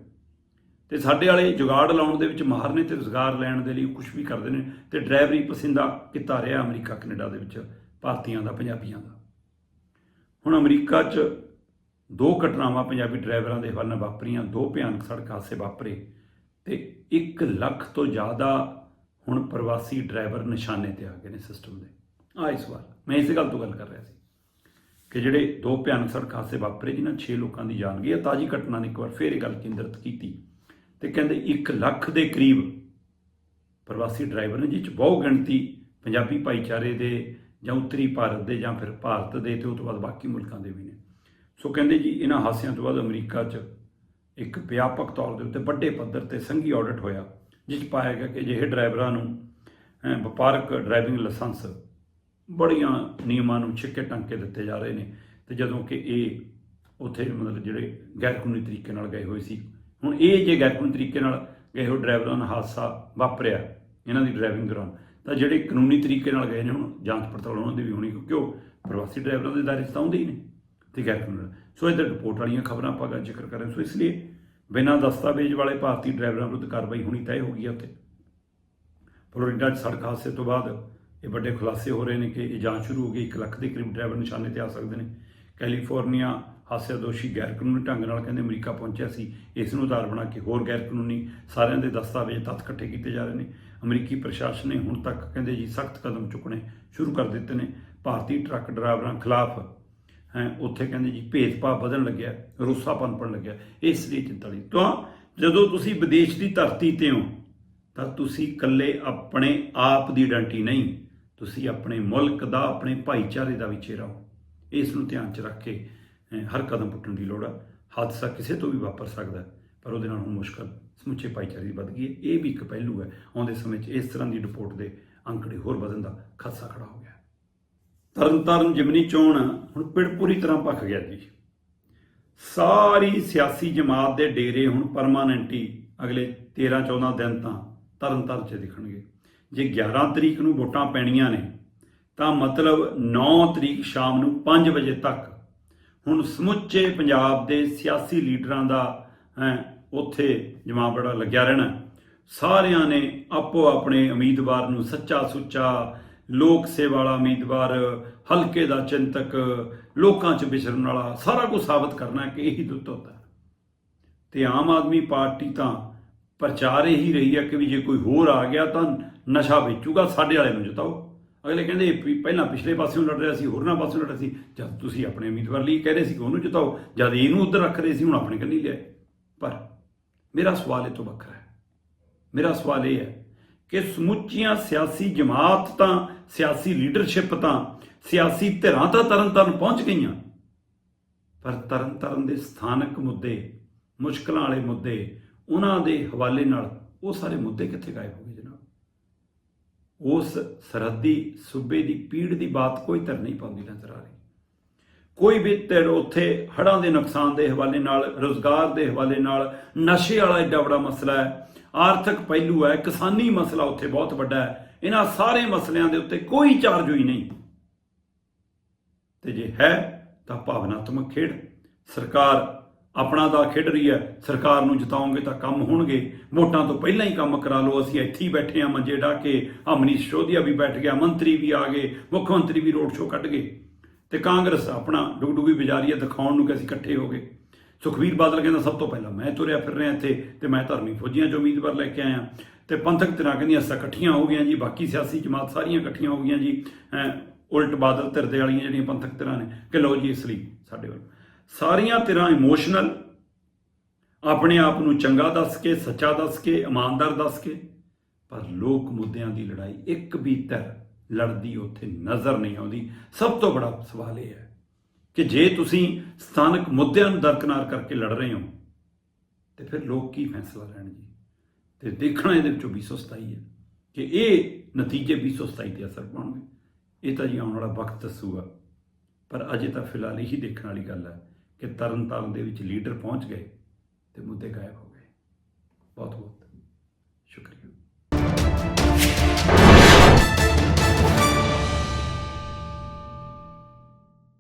ਤੇ ਸਾਡੇ ਵਾਲੇ ਜੁਗਾੜ ਲਾਉਣ ਦੇ ਵਿੱਚ ਮਾਹਰ ਨੇ ਤੇ ਰੁਜ਼ਗਾਰ ਲੈਣ ਦੇ ਲਈ ਕੁਝ ਵੀ ਕਰਦੇ ਨੇ ਤੇ ਡਰਾਈਵਰੀ ਪਸੰਦਾ ਕੀਤਾ ਰਿਹਾ ਅਮਰੀਕਾ, ਕੈਨੇਡਾ ਦੇ ਵਿੱਚ, ਭਾਰਤੀਆਂ ਦਾ, ਪੰਜਾਬੀਆਂ ਦਾ। ਹੁਣ ਅਮਰੀਕਾ 'ਚ ਦੋ ਘਟਨਾਵਾਂ ਪੰਜਾਬੀ ਡਰਾਈਵਰਾਂ ਦੇ ਹਵਾਲੇ ਨਾਲ ਵਾਪਰੀਆਂ, ਦੋ ਭਿਆਨਕ ਸੜਕ ਹਾਦਸੇ ਵਾਪਰੇ ਤੇ 1 ਲੱਖ ਤੋਂ ਜ਼ਿਆਦਾ ਹੁਣ ਪ੍ਰਵਾਸੀ ਡਰਾਈਵਰ ਨਿਸ਼ਾਨੇ ਤੇ ਆ ਗਏ ਨੇ ਸਿਸਟਮ ਦੇ। ਆ ਇਸ ਵਾਰ ਮੈਂ ਇਸੇ ਗੱਲ ਤੋਂ ਗੱਲ ਕਰ ਰਿਹਾ ਸੀ ਕਿ ਜਿਹੜੇ ਦੋ ਭਿਆਨਕ ਸੜਕ ਹਾਦਸੇ ਵਾਪਰੇ, ਜਿਨ੍ਹਾਂ 6 ਲੋਕਾਂ ਦੀ ਜਾਨ ਗਈ ਹੈ ਤਾਜੀ ਘਟਨਾ ਨੇ ਇੱਕ ਵਾਰ ਫੇਰ ਇਹ ਗੱਲ ਕੇਂਦਰਿਤ ਕੀਤੀ ਤੇ ਕਹਿੰਦੇ 1 ਲੱਖ ਦੇ ਕਰੀਬ ਪ੍ਰਵਾਸੀ ਡਰਾਈਵਰ ਨੇ, ਜਿਹ ਚ ਬਹੁ ਗਿਣਤੀ ਪੰਜਾਬੀ ਭਾਈਚਾਰੇ ਦੇ ਜਾਂ ਉੱਤਰੀ ਭਾਰਤ ਦੇ ਜਾਂ ਫਿਰ ਭਾਰਤ ਦੇ ਤੇ ਉਹ ਤੋਂ ਬਾਅਦ ਬਾਕੀ ਮੁਲਕਾਂ ਦੇ ਵੀ ਨੇ। ਸੋ ਕਹਿੰਦੇ ਜੀ, ਇਹਨਾਂ ਹਾਦਸਿਆਂ ਤੋਂ ਬਾਅਦ ਅਮਰੀਕਾ 'ਚ ਇੱਕ ਵਿਆਪਕ ਤੌਰ ਦੇ ਉੱਤੇ ਵੱਡੇ ਪੱਧਰ ਤੇ ਸੰਘੀ ਆਡਿਟ ਹੋਇਆ, ਜਿਸ 'ਚ ਪਾਇਆ ਗਿਆ ਕਿ ਜਿਹੇ ਡਰਾਈਵਰਾਂ ਨੂੰ ਵਪਾਰਕ ਡਰਾਈਵਿੰਗ ਲਾਇਸੈਂਸ ਬੜੀਆਂ ਨਿਯਮਾਂ ਨੂੰ ਛਿੱਕੇ ਟੰਕੇ ਦਿੱਤੇ ਜਾ ਰਹੇ ਨੇ। ਤੇ ਜਦੋਂ ਕਿ ਇਹ ਉੱਥੇ ਮਤਲਬ ਜਿਹੜੇ ਗੈਰ ਕਾਨੂੰਨੀ ਤਰੀਕੇ ਨਾਲ ਗਏ ਹੋਏ ਸੀ, ਹੁਣ ਇਹ ਜੇ ਗੈਰ ਕਾਨੂੰਨੀ ਤਰੀਕੇ ਨਾਲ ਗਏ ਹੋਏ ਡਰਾਈਵਰਾਂ ਨਾਲ ਹਾਦਸਾ ਵਾਪਰਿਆ ਇਹਨਾਂ ਦੀ ਡਰਾਈਵਿੰਗ ਦੌਰਾਨ, ਤਾਂ ਜਿਹੜੇ ਕਾਨੂੰਨੀ ਤਰੀਕੇ ਨਾਲ ਗਏ ਨੇ, ਹੁਣ ਜਾਂਚ ਪੜਤਾਲ ਉਹਨਾਂ ਦੀ ਵੀ ਹੋਣੀ, ਕਿਉਂਕਿ ਉਹ ਪ੍ਰਵਾਸੀ ਡਰਾਈਵਰਾਂ ਦੇ ਦਾਇਰੇ 'ਚ ਤਾਂ ਆਉਂਦੇ ਹੀ ਨੇ। ਤੇ ਗੈਰ ਕਾਨੂੰਨ ਸੋ ਇਹਦੇ ਰਿਪੋਰਟ ਵਾਲੀਆਂ ਖਬਰਾਂ ਆਪਾਂ ਅੱਜ ਜ਼ਿਕਰ ਕਰ ਰਹੇ ਹਾਂ। ਸੋ ਇਸ ਲਈ ਬਿਨਾਂ ਦਸਤਾਵੇਜ਼ ਵਾਲੇ ਭਾਰਤੀ ਡਰਾਈਵਰਾਂ ਵਿਰੁੱਧ ਕਾਰਵਾਈ ਹੋਣੀ ਤੈਅ ਹੋ ਗਈ ਹੈ ਉੱਥੇ। ਫਲੋਰੀਡਾ 'ਚ ਸੜਕ ਹਾਦਸੇ ਤੋਂ ਬਾਅਦ ਇਹ ਵੱਡੇ ਖੁਲਾਸੇ ਹੋ ਰਹੇ ਨੇ ਕਿ ਇਹ ਜਾਂਚ ਸ਼ੁਰੂ ਹੋ ਗਈ। 1 ਲੱਖ ਦੇ ਕਰੀਬ ਡਰਾਈਵਰ ਨਿਸ਼ਾਨੇ ਤੇ ਆ ਸਕਦੇ ਨੇ। ਕੈਲੀਫੋਰਨੀਆ ਹਾਦਸੇ ਦੋਸ਼ੀ ਗੈਰ ਕਾਨੂੰਨੀ ਢੰਗ ਨਾਲ ਕਹਿੰਦੇ ਅਮਰੀਕਾ ਪਹੁੰਚਿਆ ਸੀ। ਇਸ ਨੂੰ ਆਧਾਰ ਬਣਾ ਕੇ ਹੋਰ ਗੈਰ ਕਾਨੂੰਨੀ ਸਾਰਿਆਂ ਦੇ ਦਸਤਾਵੇਜ਼ ਤੱਥ ਇਕੱਠੇ ਕੀਤੇ ਜਾ ਰਹੇ ਨੇ। ਅਮਰੀਕੀ ਪ੍ਰਸ਼ਾਸਨ ਨੇ ਹੁਣ ਤੱਕ ਕਹਿੰਦੇ ਜੀ ਸਖਤ ਕਦਮ ਚੁੱਕਣੇ ਸ਼ੁਰੂ ਕਰ ਦਿੱਤੇ ਨੇ। ਭਾਰਤੀ ਟਰੱਕ ਡਰਾਈਵਰਾਂ ਖਿਲਾਫ ਹੈ ਉੱਥੇ ਕਹਿੰਦੇ ਜੀ ਭੇਦਭਾਵ ਵਧਣ ਲੱਗਿਆ ਰੁੱਸਾਪਨ ਪਣ ਲੱਗਿਆ ਇਸ ਲਈ ਚਿੰਤਾ ਲਈ ਤਾਂ ਜਦੋਂ ਤੁਸੀਂ ਵਿਦੇਸ਼ ਦੀ ਧਰਤੀ ਤੇ ਹੋ ਤਾਂ ਤੁਸੀਂ ਇਕੱਲੇ ਆਪਣੇ ਆਪ ਦੀ ਡੰਟੀ ਨਹੀਂ ਤੁਸੀਂ ਆਪਣੇ ਮੁਲਕ ਦਾ ਆਪਣੇ ਭਾਈਚਾਰੇ ਦਾ ਵੀ ਚਿਹਰਾ ਹੋ। ਇਸ ਨੂੰ ਧਿਆਨ 'ਚ ਰੱਖ ਕੇ ਅਹ, ਹਰ ਕਦਮ ਪੁੱਟਣ ਦੀ ਲੋੜ ਆ। ਹਾਦਸਾ ਕਿਸੇ ਤੋਂ ਵੀ ਵਾਪਰ ਸਕਦਾ ਪਰ ਉਹਦੇ ਨਾਲ ਹੁਣ ਮੁਸ਼ਕਲ ਸਮੁੱਚੇ ਭਾਈਚਾਰੇ ਦੀ ਵੱਧ ਗਈ ਹੈ। ਇਹ ਵੀ ਇੱਕ ਪਹਿਲੂ ਹੈ ਆਉਂਦੇ ਸਮੇਂ 'ਚ ਇਸ ਤਰ੍ਹਾਂ ਦੀ ਰਿਪੋਰਟ ਦੇ ਅੰਕੜੇ ਹੋਰ ਵਧਣ ਦਾ ਖਦਸ਼ਾ ਖੜਾ ਹੋ ਗਿਆ। ਤਰਨਤਾਰਨ ਜਿਮਨੀ ਚੋਣ ਹੁਣ ਪਿੜ ਪੂਰੀ ਤਰ੍ਹਾਂ ਭਖ ਗਿਆ ਜੀ। ਸਾਰੀ ਸਿਆਸੀ ਜਮਾਤ ਦੇ ਡੇਰੇ ਹੁਣ ਪਰਮਾਨੈਂਟਲੀ ਅਗਲੇ 13 14 ਦਿਨ ਤਾਂ ਤਰਨਤਾਰਨ 'ਚ ਦਿਖਣਗੇ। ਜੇ 11 ਤਰੀਕ ਨੂੰ ਵੋਟਾਂ ਪੈਣੀਆਂ ਨੇ, ਤਾਂ ਮਤਲਬ 9 ਤਰੀਕ ਸ਼ਾਮ ਨੂੰ 5 ਵਜੇ ਤੱਕ ਹੁਣ ਸਮੁੱਚੇ ਪੰਜਾਬ ਦੇ ਸਿਆਸੀ ਲੀਡਰਾਂ ਦਾ, ਹੈ, ਉੱਥੇ ਜਮਾ ਬੜਾ ਲੱਗਿਆ ਰਹਿਣਾ। ਸਾਰਿਆਂ ਨੇ ਆਪੋ ਆਪਣੇ ਉਮੀਦਵਾਰ ਨੂੰ ਸੱਚਾ ਸੁੱਚਾ ਲੋਕ ਸੇਵਾ ਵਾਲਾ ਉਮੀਦਵਾਰ, ਹਲਕੇ ਦਾ ਚਿੰਤਕ, ਲੋਕਾਂ 'ਚ ਵਿਚਰਨ ਵਾਲਾ, ਸਾਰਾ ਕੁਝ ਸਾਬਤ ਕਰਨਾ ਕਿ ਇਹੀ ਦੁੱਤ ਹੁੰਦਾ ਹੈ। ਤੇ ਆਮ ਆਦਮੀ ਪਾਰਟੀ ਤਾਂ ਪ੍ਰਚਾਰ ਹੀ ਰਹੀ ਹੈ ਕਿ ਵੀ ਜੇ ਕੋਈ ਹੋਰ ਆ ਗਿਆ ਤਾਂ ਨਸ਼ਾ ਵੇਚੂਗਾ, ਸਾਡੇ ਵਾਲੇ ਨੂੰ ਜਿਤਾਓ। ਅਗਲੇ ਕਹਿੰਦੇ ਇਹ ਵੀ ਪਹਿਲਾਂ ਪਿਛਲੇ ਪਾਸਿਓਂ ਲੜ ਰਿਹਾ ਸੀ, ਹੋਰਨਾਂ ਪਾਸਿਓਂ ਲੜ ਰਿਹਾ ਸੀ। ਜਦ ਤੁਸੀਂ ਆਪਣੇ ਉਮੀਦਵਾਰ ਲਈ ਕਹਿ ਰਹੇ ਸੀ ਕਿ ਉਹਨੂੰ ਜਿਤਾਓ, ਜਦ ਇਹਨੂੰ ਉੱਧਰ ਰੱਖ ਰਹੇ ਸੀ, ਹੁਣ ਆਪਣੇ ਕੰਨੀ ਲਿਆ ਪਰ ਮੇਰਾ ਸਵਾਲ ਇਹ ਤੋਂ ਵੱਖਰਾ ਹੈ। ਮੇਰਾ ਸਵਾਲ ਇਹ ਹੈ ਕਿ ਸਮੁੱਚੀਆਂ ਸਿਆਸੀ ਜਮਾਤ ਤਾਂ ਸਿਆਸੀ ਲੀਡਰਸ਼ਿਪ ਤਾਂ ਸਿਆਸੀ ਧਿਰਾਂ ਤਾਂ ਤਰਨ ਤਾਰਨ ਪਹੁੰਚ ਗਈਆਂ। ਪਰ ਤਰਨ ਤਾਰਨ ਦੇ ਸਥਾਨਕ ਮੁੱਦੇ, ਮੁਸ਼ਕਲਾਂ ਵਾਲੇ ਮੁੱਦੇ, ਉਹਨਾਂ ਦੇ ਹਵਾਲੇ ਨਾਲ ਉਹ ਸਾਰੇ ਮੁੱਦੇ ਕਿੱਥੇ ਗਾਇਬ ਹੋ ਗਏ ਜਨਾਬ? ਉਸ ਸਰਹੱਦੀ ਸੂਬੇ ਦੀ ਪੀੜ ਦੀ ਬਾਤ ਕੋਈ ਧਰ ਨਹੀਂ ਪਾਉਂਦੀ ਨਜ਼ਰ ਆ ਰਹੀ। ਕੋਈ ਵੀ ਧਿਰ ਉੱਥੇ ਹੜ੍ਹਾਂ ਦੇ ਨੁਕਸਾਨ ਦੇ ਹਵਾਲੇ ਨਾਲ, ਰੋਜ਼ਗਾਰ ਦੇ ਹਵਾਲੇ ਨਾਲ, ਨਸ਼ੇ ਵਾਲਾ ਏਡਾ ਬੜਾ ਮਸਲਾ ਹੈ। ਆਰਥਿਕ ਪਹਿਲੂ ਹੈ, ਕਿਸਾਨੀ ਮਸਲਾ ਉੱਥੇ ਬਹੁਤ ਵੱਡਾ ਹੈ। ਇਹਨਾਂ ਸਾਰੇ ਮਸਲਿਆਂ ਦੇ ਉੱਤੇ ਕੋਈ ਚਾਰਜ ਹੋਈ ਨਹੀਂ। ਤੇ ਜੇ ਹੈ, ਤਾਂ ਭਾਵਨਾਤਮਕ ਖੇਡ। ਸਰਕਾਰ ਆਪਣਾ ਦਾ ਖੇਡ ਰਹੀ ਹੈ, ਸਰਕਾਰ ਨੂੰ ਜਿਤਾਉਂਗੇ ਤਾਂ ਕੰਮ ਹੋਣਗੇ। ਵੋਟਾਂ ਤੋਂ ਪਹਿਲਾਂ ਹੀ ਕੰਮ ਕਰਾ ਲਓ, ਅਸੀਂ ਇੱਥੇ ਹੀ ਬੈਠੇ ਆ ਮੰਜੇ ਢਾ ਕੇ ਆਹ ਮਨੀਸ਼ ਵੀ ਬੈਠ ਗਿਆ, ਮੰਤਰੀ ਵੀ ਆ ਗਏ, ਮੁੱਖ ਮੰਤਰੀ ਵੀ ਰੋਡ ਸ਼ੋਅ ਕੱਢ ਗਏ। ਤੇ ਕਾਂਗਰਸ ਆਪਣਾ ਡੁਗਡੁਗੀ ਵਿਚਾਰੀ ਹੈ ਦਿਖਾਉਣ ਨੂੰ ਕਿ ਅਸੀਂ ਇਕੱਠੇ ਹੋ ਗਏ। ਸੁਖਵੀਰ ਬਾਦਲ ਕਹਿੰਦਾ, ਸਭ ਤੋਂ ਪਹਿਲਾਂ ਮੈਂ ਤੁਰਿਆ ਫਿਰ ਰਿਹਾ ਇੱਥੇ ਤੇ ਮੈਂ ਧਰਮੀ ਫੌਜੀਆਂ ਚੋਂ ਉਮੀਦਵਾਰ ਲੈ ਕੇ ਆਇਆ। ਤੇ ਪੰਥਕ ਧਿਰਾਂ ਕਹਿੰਦੀਆਂ ਅਸਾਂ ਇਕੱਠੀਆਂ ਹੋ ਗਈਆਂ ਜੀ ਬਾਕੀ ਸਿਆਸੀ ਜਮਾਤ ਸਾਰੀਆਂ ਇਕੱਠੀਆਂ ਹੋ ਗਈਆਂ ਜੀ। ਹੈਂ, ਉਲਟ ਬਾਦਲ ਧਿਰ ਦੇ ਵਾਲੀਆਂ ਜਿਹੜੀਆਂ ਪੰਥਕ ਧਿਰਾਂ ਨੇ ਕਿ ਲਓ ਜੀ ਇਸ ਲਈ ਸਾਡੇ ਵੱਲ। ਸਾਰੀਆਂ ਧਿਰਾਂ ਇਮੋਸ਼ਨਲ ਆਪਣੇ ਆਪ ਨੂੰ ਚੰਗਾ ਦੱਸ ਕੇ ਸੱਚਾ ਦੱਸ ਕੇ ਇਮਾਨਦਾਰ ਦੱਸ ਕੇ ਪਰ ਲੋਕ ਮੁੱਦਿਆਂ ਦੀ ਲੜਾਈ ਇੱਕ ਵੀ ਧਿਰ ਲੜਦੀ ਉੱਥੇ ਨਜ਼ਰ ਨਹੀਂ ਆਉਂਦੀ। ਸਭ ਤੋਂ ਬੜਾ ਸਵਾਲ ਇਹ ਹੈ ਕਿ ਜੇ ਤੁਸੀਂ ਸਥਾਨਕ ਮੁੱਦਿਆਂ ਨੂੰ ਦਰਕਨਾਰ ਕਰਕੇ ਲੜ ਰਹੇ ਹੋ ਤੇ ਫਿਰ ਲੋਕ ਕੀ ਫੈਸਲਾ ਲੈਣ ਜੀ ਤੇ ਦੇਖਣਾ ਇਹਦੇ ਵਿੱਚੋਂ 227 ਹੈ ਕਿ ਇਹ ਨਤੀਜੇ 227 ਤੇ ਅਸਰ ਪਾਉਣਗੇ। ਇਹ ਤਾਂ ਜੀ ਆਉਣ ਵਾਲਾ ਵਕਤ ਦੱਸੂਗਾ। ਪਰ ਅਜੇ ਤਾਂ ਫਿਲਹਾਲ ਇਹੀ ਦੇਖਣ ਵਾਲੀ ਗੱਲ ਹੈ ਕਿ ਤਰਨ ਤਾਰਨ ਦੇ ਵਿੱਚ ਲੀਡਰ ਪਹੁੰਚ ਗਏ ਤੇ ਮੁੱਦੇ ਗਾਇਬ ਹੋ ਗਏ। ਬਹੁਤ ਬਹੁਤ